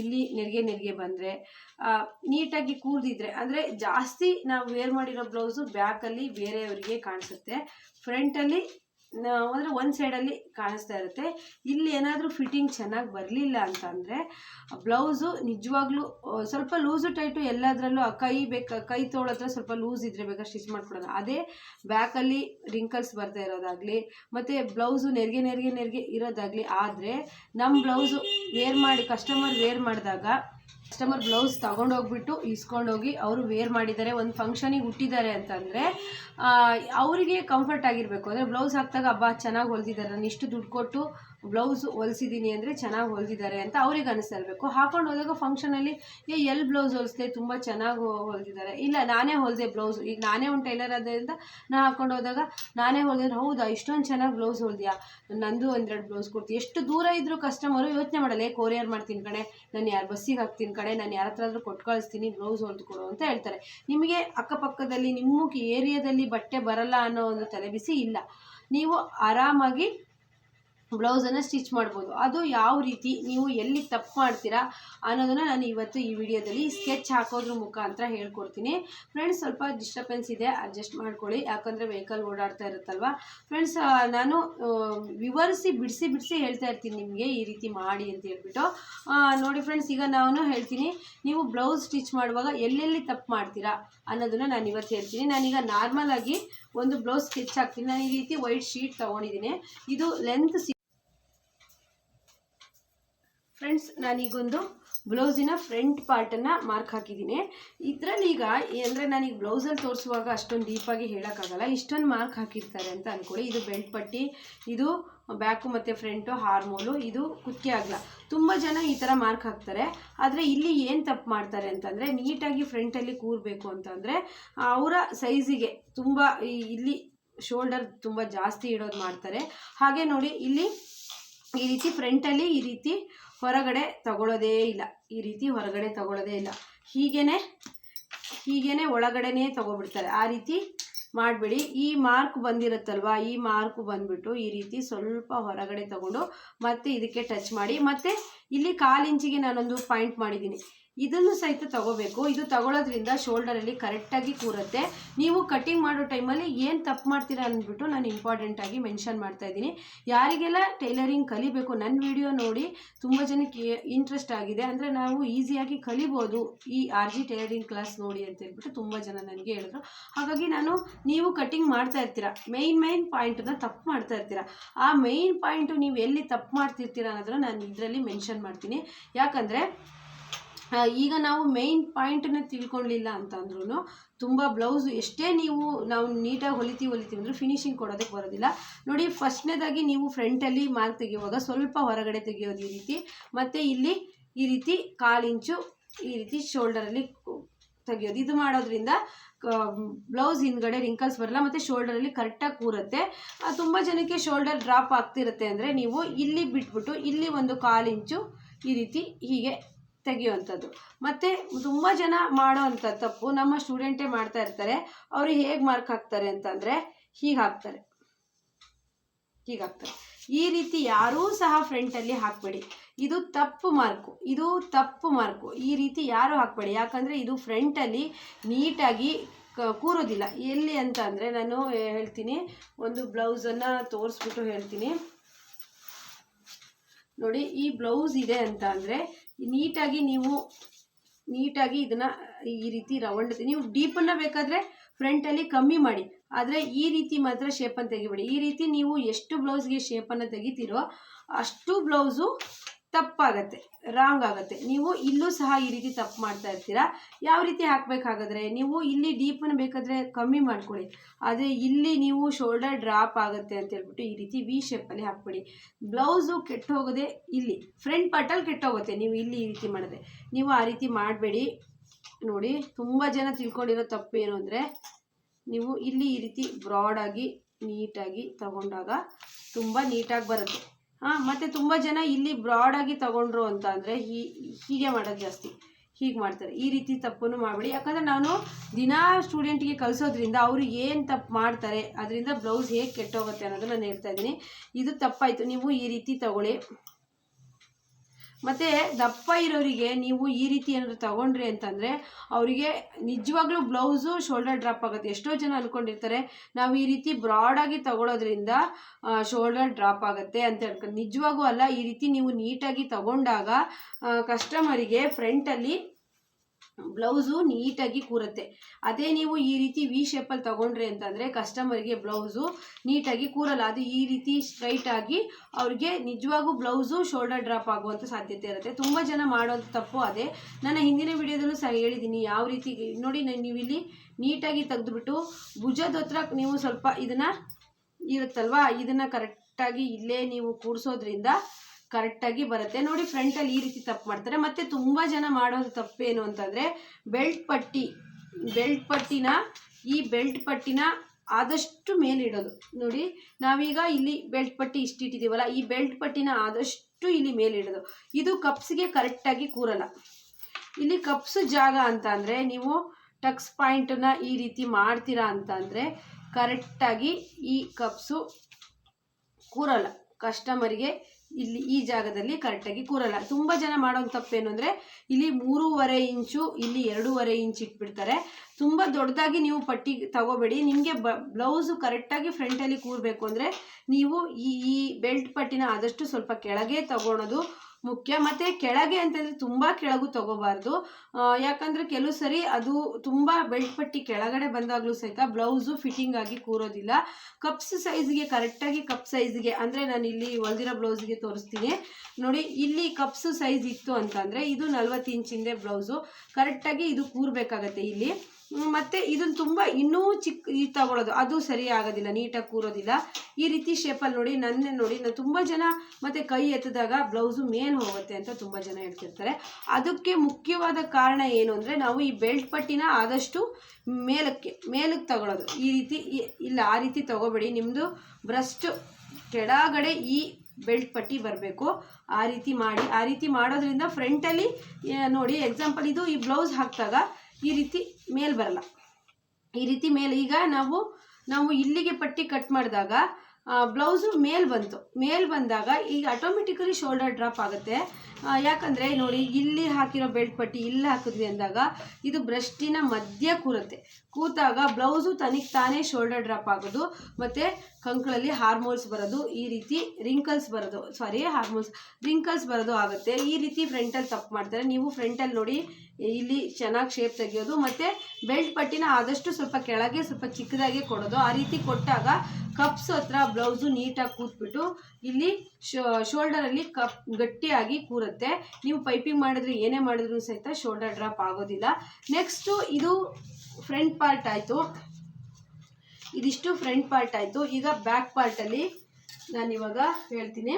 ಇಲ್ಲಿ ನೆರಿಗೆ ನೆರಿಗೆ ಬಂದರೆ ನೀಟಾಗಿ ಕೂರ್ದಿದ್ರೆ, ಅಂದರೆ ಜಾಸ್ತಿ ನಾವು ವೇರ್ ಮಾಡಿರೋ ಬ್ಲೌಸು ಬ್ಯಾಕಲ್ಲಿ ಬೇರೆಯವರಿಗೆ ಕಾಣಿಸುತ್ತೆ. ಫ್ರಂಟಲ್ಲಿ ಅಂದರೆ ಒಂದು ಸೈಡಲ್ಲಿ ಕಾಣಿಸ್ತಾ ಇರುತ್ತೆ. ಇಲ್ಲಿ ಏನಾದರೂ ಫಿಟ್ಟಿಂಗ್ ಚೆನ್ನಾಗಿ ಬರಲಿಲ್ಲ ಅಂತಂದರೆ ಬ್ಲೌಸು ನಿಜವಾಗ್ಲೂ ಸ್ವಲ್ಪ ಲೂಸು ಟೈಟು ಎಲ್ಲದರಲ್ಲೂ, ಆ ಕೈ ಬೇಕಾ, ಕೈ ತೋಳತ್ರ ಸ್ವಲ್ಪ ಲೂಸ್ ಇದ್ದರೆ ಬೇಕಾದ್ರೆ ಸ್ಟಿಚ್ ಮಾಡ್ಕೊಡೋದು ಅದೇ ಬ್ಯಾಕಲ್ಲಿ ರಿಂಕಲ್ಸ್ ಬರ್ತಾ ಇರೋದಾಗಲಿ, ಮತ್ತು ಬ್ಲೌಸು ನೆರಿಗೆ ನೆರಿಗೆ ನೆರಿಗೆ ಇರೋದಾಗಲಿ, ಆದರೆ ನಮ್ಮ ಬ್ಲೌಸು ವೇರ್ ಮಾಡಿ ಕಸ್ಟಮರ್ ವೇರ್ ಮಾಡಿದಾಗ ಕಸ್ಟಮರ್ ಬ್ಲೌಸ್ ತಗೊಂಡೋಗ್ಬಿಟ್ಟು ಇಸ್ಕೊಂಡೋಗಿ ಅವರು ವೇರ್ ಮಾಡಿದ್ದಾರೆ, ಒಂದು ಫಂಕ್ಷನಿಗೆ ಹುಟ್ಟಿದ್ದಾರೆ ಅಂತಂದರೆ ಅವರಿಗೆ ಕಂಫರ್ಟ್ ಆಗಿರಬೇಕು. ಅಂದರೆ ಬ್ಲೌಸ್ ಹಾಕಿದಾಗ ಹಬ್ಬ ಚೆನ್ನಾಗಿ ಹೊಲ್ದಿದ್ದಾರೆ. ನಾನು ಇಷ್ಟು ದುಡ್ಡು ಕೊಟ್ಟು ಬ್ಲೌಸ್ ಹೊಲ್ಸಿದ್ದೀನಿ ಅಂದರೆ ಚೆನ್ನಾಗಿ ಹೊಲ್ದಿದ್ದಾರೆ ಅಂತ ಅವ್ರಿಗೆ ಅನಿಸ್ತಾ ಇರಬೇಕು ಹಾಕೊಂಡು ಹೋದಾಗ ಫಂಕ್ಷನಲ್ಲಿ ಏ ಎಲ್ಲಿ ಬ್ಲೌಸ್ ಹೊಲಿಸ್ದೆ? ತುಂಬ ಚೆನ್ನಾಗಿ ಹೊಲ್ದಿದ್ದಾರೆ. ಇಲ್ಲ, ನಾನೇ ಹೊಲಿದೆ ಬ್ಲೌಸ್ ಈಗ ನಾನೇ ಒಂದು ಟೈಲರ್ ಆದ್ದರಿಂದ ನಾ ಹಾಕೊಂಡು ಹೋದಾಗ, ನಾನೇ ಹೊಲಿದ್ರೆ ಹೌದಾ, ಇಷ್ಟೊಂದು ಚೆನ್ನಾಗಿ ಬ್ಲೌಸ್ ಹೊಲ್ದಿಯಾ? ನಂದು ಒಂದೆರಡು ಬ್ಲೌಸ್ ಕೊಡ್ತೀನಿ ಎಷ್ಟು ದೂರ ಇದ್ದರೂ ಕಸ್ಟಮರು ಯೋಚನೆ ಮಾಡಲ್ಲ, ಏ ಕೊರಿಯರ್ ಮಾಡ್ತೀನಿ ಕಣೆ. ನಾನು ಯಾರು ಬಸ್ಸಿಗೆ ಹಾಕ್ತೀನಿ ಕಡೆ ನಾನು ಯಾರ ಹತ್ರ ಆದರೂ ಕೊಟ್ಟು ಬ್ಲೌಸ್ ಹೊಲ್ದು ಕೊಡು ಅಂತ ಹೇಳ್ತಾರೆ. ನಿಮಗೆ ಅಕ್ಕಪಕ್ಕದಲ್ಲಿ, ನಿಮ್ಮ ಏರಿಯಾದಲ್ಲಿ ಬಟ್ಟೆ ಬರಲ್ಲ ಅನ್ನೋ ಒಂದು ತಲೆಬಿಸಿ ಇಲ್ಲ. ನೀವು ಆರಾಮಾಗಿ ಬ್ಲೌಸನ್ನು ಸ್ಟಿಚ್ ಮಾಡ್ಬೋದು. ಅದು ಯಾವ ರೀತಿ ನೀವು ಎಲ್ಲಿ ತಪ್ಪು ಮಾಡ್ತೀರಾ ಅನ್ನೋದನ್ನು ನಾನು ಇವತ್ತು ಈ ವಿಡಿಯೋದಲ್ಲಿ ಸ್ಕೆಚ್ ಹಾಕೋದ್ರ ಮುಖಾಂತರ ಹೇಳ್ಕೊಡ್ತೀನಿ. ಫ್ರೆಂಡ್ಸ್, ಸ್ವಲ್ಪ ಡಿಸ್ಟರ್ಬೆನ್ಸ್ ಇದೆ, ಅಡ್ಜಸ್ಟ್ ಮಾಡ್ಕೊಳ್ಳಿ. ಯಾಕಂದರೆ ವೆಹಿಕಲ್ ಓಡಾಡ್ತಾ ಇರುತ್ತಲ್ವ? ಫ್ರೆಂಡ್ಸ್ ನಾನು ವಿವರಿಸಿ, ಬಿಡಿಸಿ ಬಿಡಿಸಿ ಹೇಳ್ತಾ ಇರ್ತೀನಿ ನಿಮಗೆ ಈ ರೀತಿ ಮಾಡಿ ಅಂತ ಹೇಳ್ಬಿಟ್ಟು. ನೋಡಿ ಫ್ರೆಂಡ್ಸ್, ಈಗ ನಾನು ಹೇಳ್ತೀನಿ, ನೀವು ಬ್ಲೌಸ್ ಸ್ಟಿಚ್ ಮಾಡುವಾಗ ಎಲ್ಲೆಲ್ಲಿ ತಪ್ಪು ಮಾಡ್ತೀರಾ ಅನ್ನೋದನ್ನು ನಾನು ಇವತ್ತು ಹೇಳ್ತೀನಿ. ನಾನೀಗ ನಾರ್ಮಲ್ ಆಗಿ ಒಂದು ಬ್ಲೌಸ್ ಸ್ಕೆಚ್ ಹಾಕ್ತೀನಿ. ನಾನು ಈ ರೀತಿ ವೈಟ್ ಶೀಟ್ ತೊಗೊಂಡಿದ್ದೀನಿ. ಇದು ಲೆಂತ್ ಫ್ರೆಂಡ್ಸ್ ನಾನೀಗೊಂದು ಬ್ಲೌಸಿನ ಫ್ರಂಟ್ ಪಾರ್ಟನ್ನು ಮಾರ್ಕ್ ಹಾಕಿದ್ದೀನಿ. ಇದರಲ್ಲಿ ಈಗ ಅಂದರೆ ನಾನೀಗ ಬ್ಲೌಸಲ್ಲಿ ತೋರಿಸುವಾಗ ಅಷ್ಟೊಂದು ಡೀಪಾಗಿ ಹೇಳೋಕ್ಕಾಗಲ್ಲ. ಇಷ್ಟೊಂದು ಮಾರ್ಕ್ ಹಾಕಿರ್ತಾರೆ ಅಂತ ಅಂದ್ಕೊಳ್ಳಿ ಇದು ಬೆಲ್ಟ್ ಪಟ್ಟಿ, ಇದು ಬ್ಯಾಕು ಮತ್ತು ಫ್ರಂಟು ಹಾರ್ಮೋಲು ಇದು ಕುಕ್ಕೆ ಆಗಲ್ಲ ತುಂಬ ಜನ ಈ ಥರ ಮಾರ್ಕ್ ಹಾಕ್ತಾರೆ. ಆದರೆ ಇಲ್ಲಿ ಏನು ತಪ್ಪು ಮಾಡ್ತಾರೆ ಅಂತಂದರೆ, ನೀಟಾಗಿ ಫ್ರಂಟಲ್ಲಿ ಕೂರಬೇಕು ಅಂತಂದರೆ, ಅವರ ಸೈಜಿಗೆ ತುಂಬ ಇಲ್ಲಿ ಶೋಲ್ಡರ್ ತುಂಬ ಜಾಸ್ತಿ ಇಡೋದು ಮಾಡ್ತಾರೆ. ಹಾಗೆ ನೋಡಿ, ಇಲ್ಲಿ ಈ ರೀತಿ ಫ್ರಂಟಲ್ಲಿ ಈ ರೀತಿ ಹೊರಗಡೆ ತಗೊಳ್ಳೋದೇ ಇಲ್ಲ. ಈ ರೀತಿ ಹೊರಗಡೆ ತಗೊಳ್ಳೋದೇ ಇಲ್ಲ. ಹೀಗೇನೆ ಹೀಗೇನೆ ಒಳಗಡೆನೇ ತಗೊಬಿಡ್ತಾರೆ. ಆ ರೀತಿ ಮಾಡಬೇಡಿ. ಈ ಮಾರ್ಕ್ ಬಂದಿರುತ್ತಲ್ವಾ? ಈ ಮಾರ್ಕ್ ಬಂದ್ಬಿಟ್ಟು ಈ ರೀತಿ ಸ್ವಲ್ಪ ಹೊರಗಡೆ ತಗೊಂಡು ಮತ್ತೆ ಇದಕ್ಕೆ ಟಚ್ ಮಾಡಿ. ಮತ್ತೆ ಇಲ್ಲಿ ಕಾಲಿಂಚಿಗೆ ನಾನೊಂದು ಪಾಯಿಂಟ್ ಮಾಡಿದ್ದೀನಿ. ಇದನ್ನು ಸಹಿತ ತಗೋಬೇಕು. ಇದು ತಗೊಳ್ಳೋದ್ರಿಂದ ಶೋಲ್ಡರಲ್ಲಿ ಕರೆಕ್ಟಾಗಿ ಕೂರುತ್ತೆ. ನೀವು ಕಟ್ಟಿಂಗ್ ಮಾಡೋ ಟೈಮಲ್ಲಿ ಏನು ತಪ್ಪು ಮಾಡ್ತೀರಾ ಅಂದ್ಬಿಟ್ಟು ನಾನು ಇಂಪಾರ್ಟೆಂಟಾಗಿ ಮೆನ್ಷನ್ ಮಾಡ್ತಾ ಇದ್ದೀನಿ. ಯಾರಿಗೆಲ್ಲ ಟೈಲರಿಂಗ್ ಕಲಿಬೇಕು ನನ್ನ ವಿಡಿಯೋ ನೋಡಿ ತುಂಬ ಜನಕ್ಕೆ ಇಂಟ್ರೆಸ್ಟ್ ಆಗಿದೆ. ಅಂದರೆ ನಾವು ಈಸಿಯಾಗಿ ಕಲಿಬೋದು ಈ ಆರ್ ಜಿ ಟೈಲರಿಂಗ್ ಕ್ಲಾಸ್ ನೋಡಿ ಅಂತ ಹೇಳ್ಬಿಟ್ಟು ತುಂಬ ಜನ ನನಗೆ ಹೇಳಿದ್ರು. ಹಾಗಾಗಿ ನಾನು ನೀವು ಕಟ್ಟಿಂಗ್ ಮಾಡ್ತಾ ಇರ್ತೀರಾ ಮೈನ್ ಮೈನ್ ಪಾಯಿಂಟನ್ನ ತಪ್ಪು ಮಾಡ್ತಾ ಇರ್ತೀರಾ, ಆ ಮೈನ್ ಪಾಯಿಂಟು ನೀವು ಎಲ್ಲಿ ತಪ್ಪು ಮಾಡ್ತಿರ್ತೀರಾ ಅನ್ನೋದನ್ನು ನಾನು ಇದರಲ್ಲಿ ಮೆನ್ಷನ್ ಮಾಡ್ತೀನಿ. ಯಾಕಂದರೆ ಈಗ ನಾವು ಮೇಯ್ನ್ ಪಾಯಿಂಟನ್ನು ತಿಳ್ಕೊಳ್ಳಿಲ್ಲ ಅಂತಂದ್ರೂ ತುಂಬ ಬ್ಲೌಸ್ ಎಷ್ಟೇ ನೀವು ನಾವು ನೀಟಾಗಿ ಹೊಲಿತೀವಿ ಹೊಲಿತೀವಿ ಅಂದರೆ ಫಿನಿಶಿಂಗ್ ಕೊಡೋದಕ್ಕೆ ಬರೋದಿಲ್ಲ. ನೋಡಿ ಫಸ್ಟ್ನೇದಾಗಿ ನೀವು ಫ್ರಂಟಲ್ಲಿ ಮಾರ್ಕ್ ತೆಗೆಯುವಾಗ ಸ್ವಲ್ಪ ಹೊರಗಡೆ ತೆಗೆಯೋದು ಈ ರೀತಿ. ಮತ್ತು ಇಲ್ಲಿ ಈ ರೀತಿ ಕಾಲಿಂಚು ಈ ರೀತಿ ಶೋಲ್ಡರಲ್ಲಿ ತೆಗೆಯೋದು. ಇದು ಮಾಡೋದ್ರಿಂದ ಬ್ಲೌಸ್ ಹಿಂದ್ಗಡೆ ರಿಂಕಲ್ಸ್ ಬರಲ್ಲ, ಮತ್ತು ಶೋಲ್ಡರಲ್ಲಿ ಕರೆಕ್ಟಾಗಿ ಕೂರುತ್ತೆ. ತುಂಬ ಜನಕ್ಕೆ ಶೋಲ್ಡರ್ ಡ್ರಾಪ್ ಆಗ್ತಿರುತ್ತೆ ಅಂದರೆ ನೀವು ಇಲ್ಲಿ ಬಿಟ್ಬಿಟ್ಟು ಇಲ್ಲಿ ಒಂದು ಕಾಲಿಂಚು ಈ ರೀತಿ ಹೀಗೆ ತೆಗೆಯುವಂಥದ್ದು. ಮತ್ತು ತುಂಬ ಜನ ಮಾಡೋವಂಥ ತಪ್ಪು ನಮ್ಮ ಸ್ಟೂಡೆಂಟೇ ಮಾಡ್ತಾ ಇರ್ತಾರೆ. ಅವರು ಹೇಗೆ ಮಾರ್ಕ್ ಹಾಕ್ತಾರೆ ಅಂತಂದರೆ ಹೀಗೆ ಹಾಕ್ತಾರೆ. ಹೀಗೆ ಹಾಕ್ತಾರೆ. ಈ ರೀತಿ ಯಾರೂ ಸಹ ಫ್ರಂಟಲ್ಲಿ ಹಾಕಬೇಡಿ. ಇದು ತಪ್ಪು ಮಾರ್ಕು, ಇದು ತಪ್ಪು ಮಾರ್ಕು. ಈ ರೀತಿ ಯಾರು ಹಾಕಬೇಡಿ. ಯಾಕಂದರೆ ಇದು ಫ್ರಂಟಲ್ಲಿ ನೀಟಾಗಿ ಕೂರೋದಿಲ್ಲ. ಎಲ್ಲಿ ಅಂತ ಅಂದರೆ ನಾನು ಹೇಳ್ತೀನಿ, ಒಂದು ಬ್ಲೌಸನ್ನು ತೋರಿಸ್ಬಿಟ್ಟು ಹೇಳ್ತೀನಿ. ನೋಡಿ, ಈ ಬ್ಲೌಸ್ ಇದೆ ಅಂತ ಅಂದರೆ ನೀಟಾಗಿ ನೀವು ನೀಟಾಗಿ ಇದನ್ನು ಈ ರೀತಿ ರೌಂಡ್ ನೀವು ಡೀಪನ್ನು ಬೇಕಾದರೆ ಫ್ರಂಟಲ್ಲಿ ಕಮ್ಮಿ ಮಾಡಿ. ಆದರೆ ಈ ರೀತಿ ಮಾತ್ರ ಶೇಪನ್ನು ತೆಗಿಬೇಡಿ. ಈ ರೀತಿ ನೀವು ಎಷ್ಟು ಬ್ಲೌಸ್ಗೆ ಶೇಪನ್ನು ತೆಗಿತೀರೋ ಅಷ್ಟು ಬ್ಲೌಸು ತಪ್ಪಾಗತ್ತೆ ರಾಂಗ್ ಆಗುತ್ತೆ. ನೀವು ಇಲ್ಲೂ ಸಹ ಈ ರೀತಿ ತಪ್ಪು ಮಾಡ್ತಾ ಇರ್ತೀರಾ? ಯಾವ ರೀತಿ ಹಾಕಬೇಕಾಗಾದ್ರೆ, ನೀವು ಇಲ್ಲಿ ಡೀಪನ್ನು ಬೇಕಾದರೆ ಕಮ್ಮಿ ಮಾಡ್ಕೊಳ್ಳಿ. ಆದರೆ ಇಲ್ಲಿ ನೀವು ಶೋಲ್ಡರ್ ಡ್ರಾಪ್ ಆಗುತ್ತೆ ಅಂತ ಹೇಳ್ಬಿಟ್ಟು ಈ ರೀತಿ ವಿ ಶೇಪಲ್ಲಿ ಹಾಕ್ಬಿಡಿ. ಬ್ಲೌಸು ಕೆಟ್ಟೋಗೋದೆ ಇಲ್ಲಿ. ಫ್ರಂಟ್ ಪಾರ್ಟಲ್ಲಿ ಕೆಟ್ಟೋಗುತ್ತೆ ನೀವು ಇಲ್ಲಿ ಈ ರೀತಿ ಮಾಡಿದ್ರೆ. ನೀವು ಆ ರೀತಿ ಮಾಡಬೇಡಿ. ನೋಡಿ, ತುಂಬ ಜನ ತಿಳ್ಕೊಂಡಿರೋ ತಪ್ಪು ಏನು ಅಂದರೆ, ನೀವು ಇಲ್ಲಿ ಈ ರೀತಿ ಬ್ರಾಡಾಗಿ ನೀಟಾಗಿ ತಗೊಂಡಾಗ ತುಂಬ ನೀಟಾಗಿ ಬರುತ್ತೆ. ಹಾಂ, ಮತ್ತು ತುಂಬ ಜನ ಇಲ್ಲಿ ಬ್ರಾಡಾಗಿ ತಗೊಂಡ್ರು ಅಂತ ಅಂದರೆ ಹೀಗೆ ಮಾಡೋದು ಜಾಸ್ತಿ. ಹೀಗೆ ಮಾಡ್ತಾರೆ. ಈ ರೀತಿ ತಪ್ಪನ್ನು ಮಾಡಬೇಡಿ. ಯಾಕಂದರೆ ನಾನು ದಿನಾ ಸ್ಟೂಡೆಂಟ್ಗೆ ಕಲಿಸೋದ್ರಿಂದ ಅವರು ಏನು ತಪ್ಪು ಮಾಡ್ತಾರೆ, ಅದರಿಂದ ಬ್ಲೌಸ್ ಹೇಗೆ ಕೆಟ್ಟೋಗುತ್ತೆ ಅನ್ನೋದು ನಾನು ಹೇಳ್ತಾ ಇದ್ದೀನಿ. ಇದು ತಪ್ಪಾಯಿತು. ನೀವು ಈ ರೀತಿ ತಗೊಳ್ಳಿ. ಮತ್ತು ದಪ್ಪ ಇರೋರಿಗೆ ನೀವು ಈ ರೀತಿ ಏನಾದ್ರು ತಗೊಂಡ್ರಿ ಅಂತಂದರೆ ಅವರಿಗೆ ನಿಜವಾಗ್ಲೂ ಬ್ಲೌಸು ಶೋಲ್ಡರ್ ಡ್ರಾಪ್ ಆಗುತ್ತೆ. ಎಷ್ಟೋ ಜನ ಅಂದ್ಕೊಂಡಿರ್ತಾರೆ ನಾವು ಈ ರೀತಿ ಬ್ರಾಡಾಗಿ ತಗೊಳ್ಳೋದ್ರಿಂದ ಶೋಲ್ಡರ್ ಡ್ರಾಪ್ ಆಗುತ್ತೆ ಅಂತ ಹೇಳ್ಕೊಂಡು. ನಿಜವಾಗೂ ಅಲ್ಲ, ಈ ರೀತಿ ನೀವು ನೀಟಾಗಿ ತಗೊಂಡಾಗ ಕಸ್ಟಮರಿಗೆ ಫ್ರಂಟಲ್ಲಿ ಬ್ಲೌಸು ನೀಟಾಗಿ ಕೂರುತ್ತೆ. ಅದೇ ನೀವು ಈ ರೀತಿ ವಿ ಶೇಪಲ್ಲಿ ತೊಗೊಂಡ್ರಿ ಅಂತಂದರೆ ಕಸ್ಟಮರ್ಗೆ ಬ್ಲೌಸು ನೀಟಾಗಿ ಕೂರಲ್ಲ. ಅದು ಈ ರೀತಿ ಸ್ಟ್ರೈಟಾಗಿ ಅವ್ರಿಗೆ ನಿಜವಾಗೂ ಬ್ಲೌಸು ಶೋಲ್ಡರ್ ಡ್ರಾಪ್ ಆಗುವಂಥ ಸಾಧ್ಯತೆ ಇರುತ್ತೆ. ತುಂಬ ಜನ ಮಾಡೋದು ತಪ್ಪು ಅದೇ. ನನ್ನ ಹಿಂದಿನ ವಿಡಿಯೋದಲ್ಲೂ ಸಹ ಹೇಳಿದ್ದೀನಿ ಯಾವ ರೀತಿ ನೋಡಿ ನಾನು ನೀವಿಲ್ಲಿ ನೀಟಾಗಿ ತೆಗೆದುಬಿಟ್ಟು ಭುಜದ ಹತ್ರ ನೀವು ಸ್ವಲ್ಪ ಇದನ್ನು ಇರುತ್ತಲ್ವಾ? ಇದನ್ನು ಕರೆಕ್ಟಾಗಿ ಇಲ್ಲೇ ನೀವು ಕೂರಿಸೋದ್ರಿಂದ ಕರೆಕ್ಟಾಗಿ ಬರುತ್ತೆ. ನೋಡಿ ಫ್ರಂಟಲ್ಲಿ ಈ ರೀತಿ ತಪ್ಪು ಮಾಡ್ತಾರೆ. ಮತ್ತು ತುಂಬ ಜನ ಮಾಡೋದು ತಪ್ಪೇನು ಅಂತಂದರೆ ಬೆಲ್ಟ್ ಪಟ್ಟಿ ಬೆಲ್ಟ್ ಪಟ್ಟಿನ, ಈ ಬೆಲ್ಟ್ ಪಟ್ಟಿನ ಆದಷ್ಟು ಮೇಲಿಡೋದು ನೋಡಿ, ನಾವೀಗ ಇಲ್ಲಿ ಬೆಲ್ಟ್ ಪಟ್ಟಿ ಇಷ್ಟಿಟ್ಟಿದ್ದೀವಲ್ಲ ಈ ಬೆಲ್ಟ್ ಪಟ್ಟಿನ ಆದಷ್ಟು ಇಲ್ಲಿ ಮೇಲಿಡೋದು ಇದು ಕಪ್ಸ್ಗೆ ಕರೆಕ್ಟಾಗಿ ಕೂರಲ್ಲ. ಇಲ್ಲಿ ಕಪ್ಸ್ ಜಾಗ ಅಂತ ಅಂದರೆ ನೀವು ಟಕ್ಸ್ ಪಾಯಿಂಟನ್ನ ಈ ರೀತಿ ಮಾಡ್ತೀರಾ ಅಂತ ಅಂದರೆ ಕರೆಕ್ಟಾಗಿ ಈ ಕಪ್ಸು ಕೂರಲ್ಲ. ಕಸ್ಟಮರಿಗೆ ಇಲ್ಲಿ ಈ ಜಾಗದಲ್ಲಿ ಕರೆಕ್ಟಾಗಿ ಕೂರಲ್ಲ. ತುಂಬ ಜನ ಮಾಡೋ ತಪ್ಪೇನು ಅಂದರೆ, ಇಲ್ಲಿ ಮೂರುವರೆ ಇಂಚು, ಇಲ್ಲಿ ಎರಡೂವರೆ ಇಂಚು ಇಟ್ಬಿಡ್ತಾರೆ. ತುಂಬ ದೊಡ್ಡದಾಗಿ ನೀವು ಪಟ್ಟಿ ತಗೋಬೇಡಿ. ನಿಮಗೆ ಬ ಬ್ಲೌಸು ಕರೆಕ್ಟಾಗಿ ಫ್ರಂಟಲ್ಲಿ ಕೂರಬೇಕು ಅಂದರೆ, ನೀವು ಈ ಈ ಬೆಲ್ಟ್ ಪಟ್ಟಿನ ಆದಷ್ಟು ಸ್ವಲ್ಪ ಕೆಳಗೆ ತಗೊಳೋದು ಮುಖ್ಯ. ಮತ್ತು ಕೆಳಗೆ ಅಂತಂದರೆ ತುಂಬ ಕೆಳಗೂ ತಗೋಬಾರ್ದು. ಯಾಕಂದ್ರೆ ಕೆಲವು ಸರಿ ಅದು ತುಂಬ ಬೆಲ್ಟ್ ಪಟ್ಟಿ ಕೆಳಗಡೆ ಬಂದಾಗಲೂ ಸಹಿತ ಬ್ಲೌಸು ಫಿಟ್ಟಿಂಗ್ ಆಗಿ ಕೂರೋದಿಲ್ಲ. ಕಪ್ಸ್ ಸೈಜ್ಗೆ ಕರೆಕ್ಟಾಗಿ ಕಪ್ ಸೈಜ್ಗೆ, ಅಂದರೆ ನಾನು ಇಲ್ಲಿ ಹೊಲ್ದಿರೋ ಬ್ಲೌಸ್ಗೆ ತೋರಿಸ್ತೀನಿ. ನೋಡಿ, ಇಲ್ಲಿ ಕಪ್ಸ್ ಸೈಜ್ ಇತ್ತು ಅಂತಂದರೆ ಇದು ನಲ್ವತ್ತು ಇಂಚಿಂದೆ ಬ್ಲೌಸು. ಕರೆಕ್ಟಾಗಿ ಇದು ಕೂರಬೇಕಾಗತ್ತೆ ಇಲ್ಲಿ. ಮತ್ತೆ ಇದನ್ನು ತುಂಬ ಇನ್ನೂ ಚಿಕ್ಕ ಇದು ತಗೊಳ್ಳೋದು ಅದು ಸರಿ ಆಗೋದಿಲ್ಲ ನೀಟಾಗಿ ಕೂರೋದಿಲ್ಲ. ಈ ರೀತಿ ಶೇಪಲ್ಲಿ ನೋಡಿ, ನನ್ನ ನೋಡಿ, ನಾನು ತುಂಬ ಜನ ಮತ್ತು ಕೈ ಎತ್ತಿದಾಗ ಬ್ಲೌಸು ಮೇನ್ ಹೋಗುತ್ತೆ ಅಂತ ತುಂಬ ಜನ ಹೇಳ್ತಿರ್ತಾರೆ. ಅದಕ್ಕೆ ಮುಖ್ಯವಾದ ಕಾರಣ ಏನು ಅಂದರೆ, ನಾವು ಈ ಬೆಲ್ಟ್ ಪಟ್ಟಿನ ಆದಷ್ಟು ಮೇಲಕ್ಕೆ ಮೇಲಕ್ಕೆ ತಗೊಳ್ಳೋದು ಈ ರೀತಿ ಇಲ್ಲ, ಆ ರೀತಿ ತಗೋಬೇಡಿ. ನಿಮ್ಮದು ಬ್ರಸ್ಟ್ ಕೆಳಗಡೆ ಈ ಬೆಲ್ಟ್ ಪಟ್ಟಿ ಬರಬೇಕು. ಆ ರೀತಿ ಮಾಡಿ, ಆ ರೀತಿ ಮಾಡೋದ್ರಿಂದ ಫ್ರಂಟಲ್ಲಿ ನೋಡಿ ಎಕ್ಸಾಂಪಲ್ ಇದು ಈ ಬ್ಲೌಸ್ ಹಾಕಿದಾಗ ಈ ರೀತಿ ಮೇಲ್ ಬರಲ್ಲ. ಈ ರೀತಿ ಮೇಲೆ, ಈಗ ನಾವು ನಾವು ಇಲ್ಲಿಗೆ ಪಟ್ಟಿ ಕಟ್ ಮಾಡಿದಾಗ ಬ್ಲೌಸು ಮೇಲ್ ಬಂತು. ಮೇಲ್ ಬಂದಾಗ ಈಗ ಆಟೋಮೆಟಿಕಲಿ ಶೋಲ್ಡರ್ ಡ್ರಾಪ್ ಆಗುತ್ತೆ. ಯಾಕಂದರೆ ನೋಡಿ, ಇಲ್ಲಿ ಹಾಕಿರೋ ಬೆಲ್ಟ್ ಪಟ್ಟಿ ಇಲ್ಲಿ ಹಾಕಿದ್ವಿ ಅಂದಾಗ ಇದು ಬ್ರಷ್ಟಿನ ಮಧ್ಯ ಕೂರುತ್ತೆ. ಕೂತಾಗ ಬ್ಲೌಸು ತನಿಗೆ ತಾನೇ ಶೋಲ್ಡರ್ ಡ್ರಾಪ್ ಆಗೋದು. ಮತ್ತು ಕಂಕಳಲ್ಲಿ ಹಾರ್ಮೋನ್ಸ್ ಬರೋದು. ಈ ರೀತಿ ರಿಂಕಲ್ಸ್ ಬರೋದು. ಸಾರಿ ಹಾರ್ಮೋನ್ಸ್ ರಿಂಕಲ್ಸ್ ಬರೋದು ಆಗುತ್ತೆ. ಈ ರೀತಿ ಫ್ರಂಟಲ್ಲಿ ತಪ್ಪು ಮಾಡ್ತಾರೆ. ನೀವು ಫ್ರಂಟಲ್ಲಿ ನೋಡಿ ಇಲ್ಲಿ ಚೆನ್ನಾಗಿ ಶೇಪ್ ತೆಗೆಯೋದು. ಮತ್ತು ಬೆಲ್ಟ್ ಪಟ್ಟಿನ ಆದಷ್ಟು ಸ್ವಲ್ಪ ಕೆಳಗೆ, ಸ್ವಲ್ಪ ಚಿಕ್ಕದಾಗಿ ಕೊಡೋದು. ಆ ರೀತಿ ಕೊಟ್ಟಾಗ ಕಪ್ಸ್ ಹತ್ರ ಬ್ಲೌಸು ನೀಟಾಗಿ ಕೂತ್ಬಿಟ್ಟು ಇಲ್ಲಿ ಶೋಲ್ಡರಲ್ಲಿ ಕಪ್ ಗಟ್ಟಿಯಾಗಿ ಕೂರುತ್ತೆ. ನೀವು ಪೈಪಿಂಗ್ ಮಾಡಿದ್ರೆ ಏನೇ ಮಾಡಿದ್ರು ಸಹಿತ ಶೋಲ್ಡರ್ ಡ್ರಾಪ್ ಆಗೋದಿಲ್ಲ. ನೆಕ್ಸ್ಟು ಇದು ಫ್ರಂಟ್ ಪಾರ್ಟ್ ಆಯಿತು. ಇದಿಷ್ಟು ಫ್ರಂಟ್ ಪಾರ್ಟ್ ಆಯಿತು. ಈಗ ಬ್ಯಾಕ್ ಪಾರ್ಟಲ್ಲಿ ನಾನಿವಾಗ ಹೇಳ್ತೀನಿ.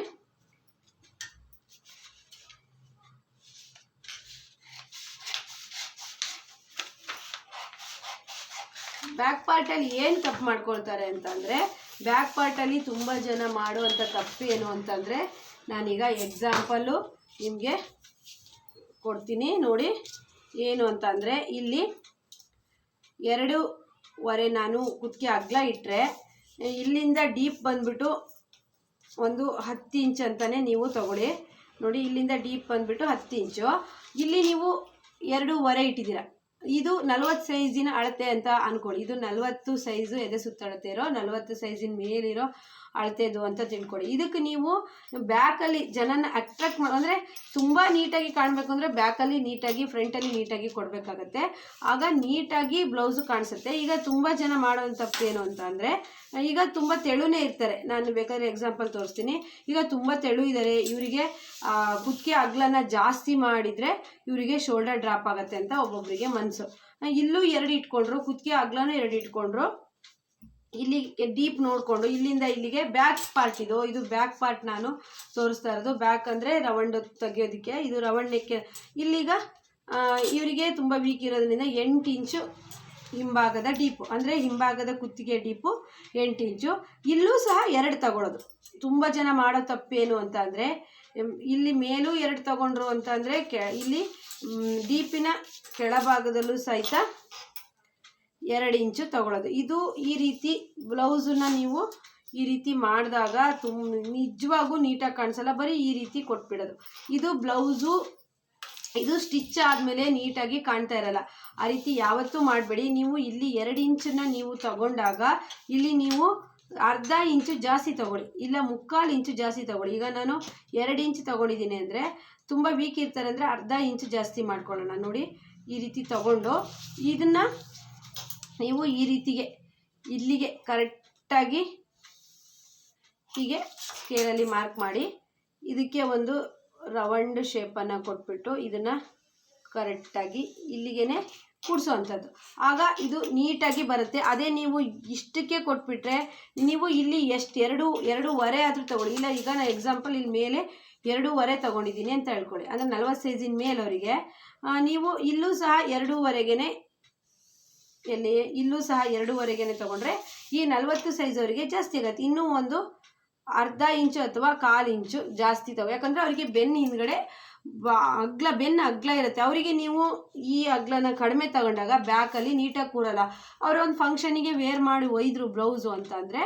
ಬ್ಯಾಕ್ ಪಾರ್ಟಲ್ಲಿ ಏನು ತಪ್ಪು ಮಾಡ್ಕೊಳ್ತಾರೆ ಅಂತಂದರೆ ಬ್ಯಾಕ್ ಪಾರ್ಟಲ್ಲಿ ತುಂಬ ಜನ ಮಾಡುವಂಥ ತಪ್ಪು ಏನು ಅಂತಂದರೆ, ನಾನೀಗ ಎಕ್ಸಾಂಪಲ್ಲು ನಿಮಗೆ ಕೊಡ್ತೀನಿ ನೋಡಿ. ಏನು ಅಂತಂದರೆ, ಇಲ್ಲಿ ಎರಡೂವರೆ ನಾನು ಕುತ್ತಿಗೆ ಅಗ್ಲ ಇಟ್ಟರೆ ಇಲ್ಲಿಂದ ಡೀಪ್ ಬಂದ್ಬಿಟ್ಟು ಒಂದು ಹತ್ತು ಇಂಚ್ ಅಂತಲೇ ನೀವು ತಗೊಳ್ಳಿ. ನೋಡಿ, ಇಲ್ಲಿಂದ ಡೀಪ್ ಬಂದುಬಿಟ್ಟು ಹತ್ತು ಇಂಚು ಇಲ್ಲಿ ನೀವು ಎರಡೂವರೆ ಇಟ್ಟಿದ್ದೀರ. ಇದು ನಲ್ವತ್ತು ಸೈಜಿನ ಅಳತೆ ಅಂತ ಅನ್ಕೊಳ್ಳಿ ಇದು ನಲ್ವತ್ತು ಸೈಜು ಎದೆ ಸುತ್ತಳತೆ ಇರೋ, ನಲ್ವತ್ತು ಸೈಜಿನ ಮೇಲಿರೋ ಅಳತೆದು ಅಂತ ತಿಳ್ಕೊಳ್ಳಿ ಇದಕ್ಕೆ ನೀವು ಬ್ಯಾಕಲ್ಲಿ ಜನನ ಅಟ್ರಾಕ್ಟ್ ಮಾಡಿ, ಅಂದರೆ ತುಂಬ ನೀಟಾಗಿ ಕಾಣಬೇಕು ಅಂದರೆ ಬ್ಯಾಕಲ್ಲಿ ನೀಟಾಗಿ, ಫ್ರಂಟಲ್ಲಿ ನೀಟಾಗಿ ಕೊಡಬೇಕಾಗತ್ತೆ. ಆಗ ನೀಟಾಗಿ ಬ್ಲೌಸು ಕಾಣಿಸುತ್ತೆ. ಈಗ ತುಂಬ ಜನ ಮಾಡೋ ತಪ್ಪು ಏನು ಅಂತ ಅಂದರೆ ಈಗ ತುಂಬ ತೆಳುನೇ ಇರ್ತಾರೆ. ನಾನು ಬೇಕಾದ್ರೆ ಎಕ್ಸಾಂಪಲ್ ತೋರಿಸ್ತೀನಿ. ಈಗ ತುಂಬ ತೆಳು ಇದ್ದಾರೆ ಇವರಿಗೆ ಕುತ್ತಿಗೆ ಅಗ್ಲನ ಜಾಸ್ತಿ ಮಾಡಿದರೆ ಇವರಿಗೆ ಶೋಲ್ಡರ್ ಡ್ರಾಪ್ ಆಗುತ್ತೆ ಅಂತ ಒಬ್ಬೊಬ್ಬರಿಗೆ ಮನಸ್ಸು ಇಲ್ಲೂ ಎರಡು ಇಟ್ಕೊಂಡ್ರು ಕುತ್ತಿಗೆ ಅಗ್ಲನೂ ಎರಡು ಇಟ್ಕೊಂಡ್ರು. ಇಲ್ಲಿ ಡೀಪ್ ನೋಡಿಕೊಂಡು, ಇಲ್ಲಿಂದ ಇಲ್ಲಿಗೆ ಬ್ಯಾಕ್ ಪಾರ್ಟ್ ಇದು. ಇದು ಬ್ಯಾಕ್ ಪಾರ್ಟ್ ನಾನು ತೋರಿಸ್ತಾ ಇರೋದು. ಬ್ಯಾಕ್ ಅಂದರೆ ರವಂಡ್ ತೆಗೆಯೋದಕ್ಕೆ, ಇದು ರವಂಡಕ್ಕೆ ಇಲ್ಲಿಗ ಇವರಿಗೆ ತುಂಬ ವೀಕ್ ಇರೋದ್ರಿಂದ ಎಂಟು ಇಂಚು ಹಿಂಭಾಗದ ಡೀಪು, ಅಂದರೆ ಹಿಂಭಾಗದ ಕುತ್ತಿಗೆ ಡೀಪು ಎಂಟು ಇಂಚು. ಇಲ್ಲೂ ಸಹ ಎರಡು ತಗೊಳ್ಳೋದು ತುಂಬ ಜನ ಮಾಡೋ ತಪ್ಪೇನು ಅಂತ ಅಂದರೆ ಇಲ್ಲಿ ಮೇಲೂ ಎರಡು ತಗೊಂಡ್ರು ಅಂತ ಅಂದರೆ, ಕೆ, ಇಲ್ಲಿ ಡೀಪಿನ ಕೆಳಭಾಗದಲ್ಲೂ ಸಹಿತ ಎರಡು ಇಂಚು ತಗೊಳ್ಳೋದು ಇದು ಈ ರೀತಿ ಬ್ಲೌಸನ್ನ ನೀವು ಈ ರೀತಿ ಮಾಡಿದಾಗ ತುಂಬ ನಿಜವಾಗೂ ನೀಟಾಗಿ ಕಾಣಿಸಲ್ಲ. ಬರೀ ಈ ರೀತಿ ಕೊಟ್ಬಿಡೋದು. ಇದು ಬ್ಲೌಸು ಇದು ಸ್ಟಿಚ್ ಆದಮೇಲೆ ನೀಟಾಗಿ ಕಾಣ್ತಾ ಇರಲ್ಲ. ಆ ರೀತಿ ಯಾವತ್ತೂ ಮಾಡಬೇಡಿ. ನೀವು ಇಲ್ಲಿ ಎರಡು ಇಂಚನ್ನ ನೀವು ತಗೊಂಡಾಗ ಇಲ್ಲಿ ನೀವು ಅರ್ಧ ಇಂಚು ಜಾಸ್ತಿ ತಗೊಳ್ಳಿ. ಇಲ್ಲ ಮುಕ್ಕಾಲು ಇಂಚು ಜಾಸ್ತಿ ತಗೊಳ್ಳಿ. ಈಗ ನಾನು ಎರಡು ಇಂಚು ತಗೊಂಡಿದ್ದೀನಿ ಅಂದರೆ ತುಂಬ ವೀಕ್ ಇರ್ತಾರೆ ಅಂದರೆ ಅರ್ಧ ಇಂಚು ಜಾಸ್ತಿ ಮಾಡ್ಕೊಳ್ಳೋಣ. ನೋಡಿ, ಈ ರೀತಿ ತಗೊಂಡು ಇದನ್ನು ನೀವು ಈ ರೀತಿಗೆ, ಇಲ್ಲಿಗೆ ಕರೆಕ್ಟಾಗಿ ಹೀಗೆ ಕೇರಲ್ಲಿ ಮಾರ್ಕ್ ಮಾಡಿ, ಇದಕ್ಕೆ ಒಂದು ರವಂಡ್ ಶೇಪನ್ನು ಕೊಟ್ಬಿಟ್ಟು ಇದನ್ನು ಕರೆಕ್ಟಾಗಿ ಇಲ್ಲಿಗೆ ಕೂಡಿಸೋವಂಥದ್ದು. ಆಗ ಇದು ನೀಟಾಗಿ ಬರುತ್ತೆ. ಅದೇ ನೀವು ಇಷ್ಟಕ್ಕೆ ಕೊಟ್ಬಿಟ್ರೆ ನೀವು ಇಲ್ಲಿ ಎಷ್ಟು, ಎರಡು, ಎರಡೂವರೆ ಆದರೂ ತಗೊಳ್ಳಿ. ಇಲ್ಲ, ಈಗ ನಾನು ಎಕ್ಸಾಂಪಲ್ ಇಲ್ಲಿ ಮೇಲೆ ಎರಡೂವರೆ ತೊಗೊಂಡಿದ್ದೀನಿ ಅಂತ ಹೇಳ್ಕೊಳ್ಳಿ. ಅಂದರೆ ನಲ್ವತ್ತು ಸೈಜಿನ ಮೇಲವರಿಗೆ ನೀವು ಇಲ್ಲೂ ಸಹ ಎರಡೂವರೆಗೇ ಎಲ್ಲಿ, ಇಲ್ಲೂ ಸಹ ಎರಡೂವರೆಗೇನೆ ತೊಗೊಂಡ್ರೆ ಈ ನಲ್ವತ್ತು ಸೈಜ್ ಅವರಿಗೆ ಜಾಸ್ತಿ ಆಗುತ್ತೆ. ಇನ್ನೂ ಒಂದು ಅರ್ಧ ಇಂಚು ಅಥವಾ ಕಾಲು ಇಂಚು ಜಾಸ್ತಿ ತಗೋ. ಯಾಕಂದರೆ ಅವರಿಗೆ ಬೆನ್ನು ಹಿಂದ್ಗಡೆ ಅಗ್ಲ, ಬೆನ್ನು ಅಗ್ಲ ಇರುತ್ತೆ. ಅವರಿಗೆ ನೀವು ಈ ಅಗ್ಲನ ಕಡಿಮೆ ತಗೊಂಡಾಗ ಬ್ಯಾಕಲ್ಲಿ ನೀಟಾಗಿ ಕೂರಲ್ಲ. ಅವರು ಒಂದು ಫಂಕ್ಷನಿಗೆ ವೇರ್ ಮಾಡಿ ಒಯ್ದರು ಬ್ಲೌಸು ಅಂತಂದರೆ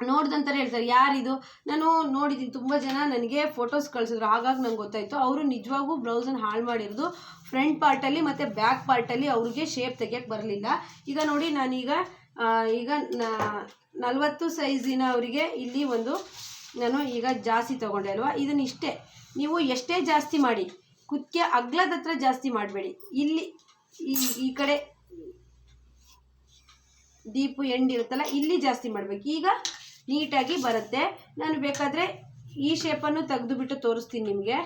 ನೋಡ್ದಂತಾರೆ ಹೇಳ್ತಾರೆ, ಯಾರಿದು? ನಾನು ನೋಡಿದ್ದೀನಿ, ತುಂಬ ಜನ ನನಗೆ ಫೋಟೋಸ್ ಕಳಿಸಿದ್ರು. ಹಾಗಾಗಿ ನಂಗೆ ಗೊತ್ತಾಯಿತು. ಅವರು ನಿಜವಾಗೂ ಬ್ಲೌಸನ್ನು ಹಾಳು ಮಾಡಿರೋದು ಫ್ರಂಟ್ ಪಾರ್ಟಲ್ಲಿ ಮತ್ತು ಬ್ಯಾಕ್ ಪಾರ್ಟಲ್ಲಿ ಅವ್ರಿಗೆ ಶೇಪ್ ತೆಗಿಯೋಕ್ಕೆ ಬರಲಿಲ್ಲ. ಈಗ ನೋಡಿ ನಾನೀಗ ಈಗ ನಲ್ವತ್ತು ಸೈಜಿನ ಅವರಿಗೆ ಇಲ್ಲಿ ಒಂದು ನಾನು ಈಗ ಜಾಸ್ತಿ ತೊಗೊಂಡೆ ಅಲ್ವಾ? ಇದನ್ನ ಇಷ್ಟೇ. ನೀವು ಎಷ್ಟೇ ಜಾಸ್ತಿ ಮಾಡಿ, ಕುತ್ತಿಗೆ ಅಗ್ಲದ ಹತ್ರ ಜಾಸ್ತಿ ಮಾಡಬೇಡಿ. ಇಲ್ಲಿ ಈ ಕಡೆ ದೀಪು ಎಂಡ್ ಇರುತ್ತಲ್ಲ, ಇಲ್ಲಿ ಜಾಸ್ತಿ ಮಾಡಬೇಕು. ಈಗ ನೀಟಾಗಿ ಬರುತ್ತೆ. ನಾನು ಬೇಕಾದರೆ ಈ ಶೇಪನ್ನು ತೆಗೆದುಬಿಟ್ಟು ತೋರಿಸ್ತೀನಿ ನಿಮಗೆ.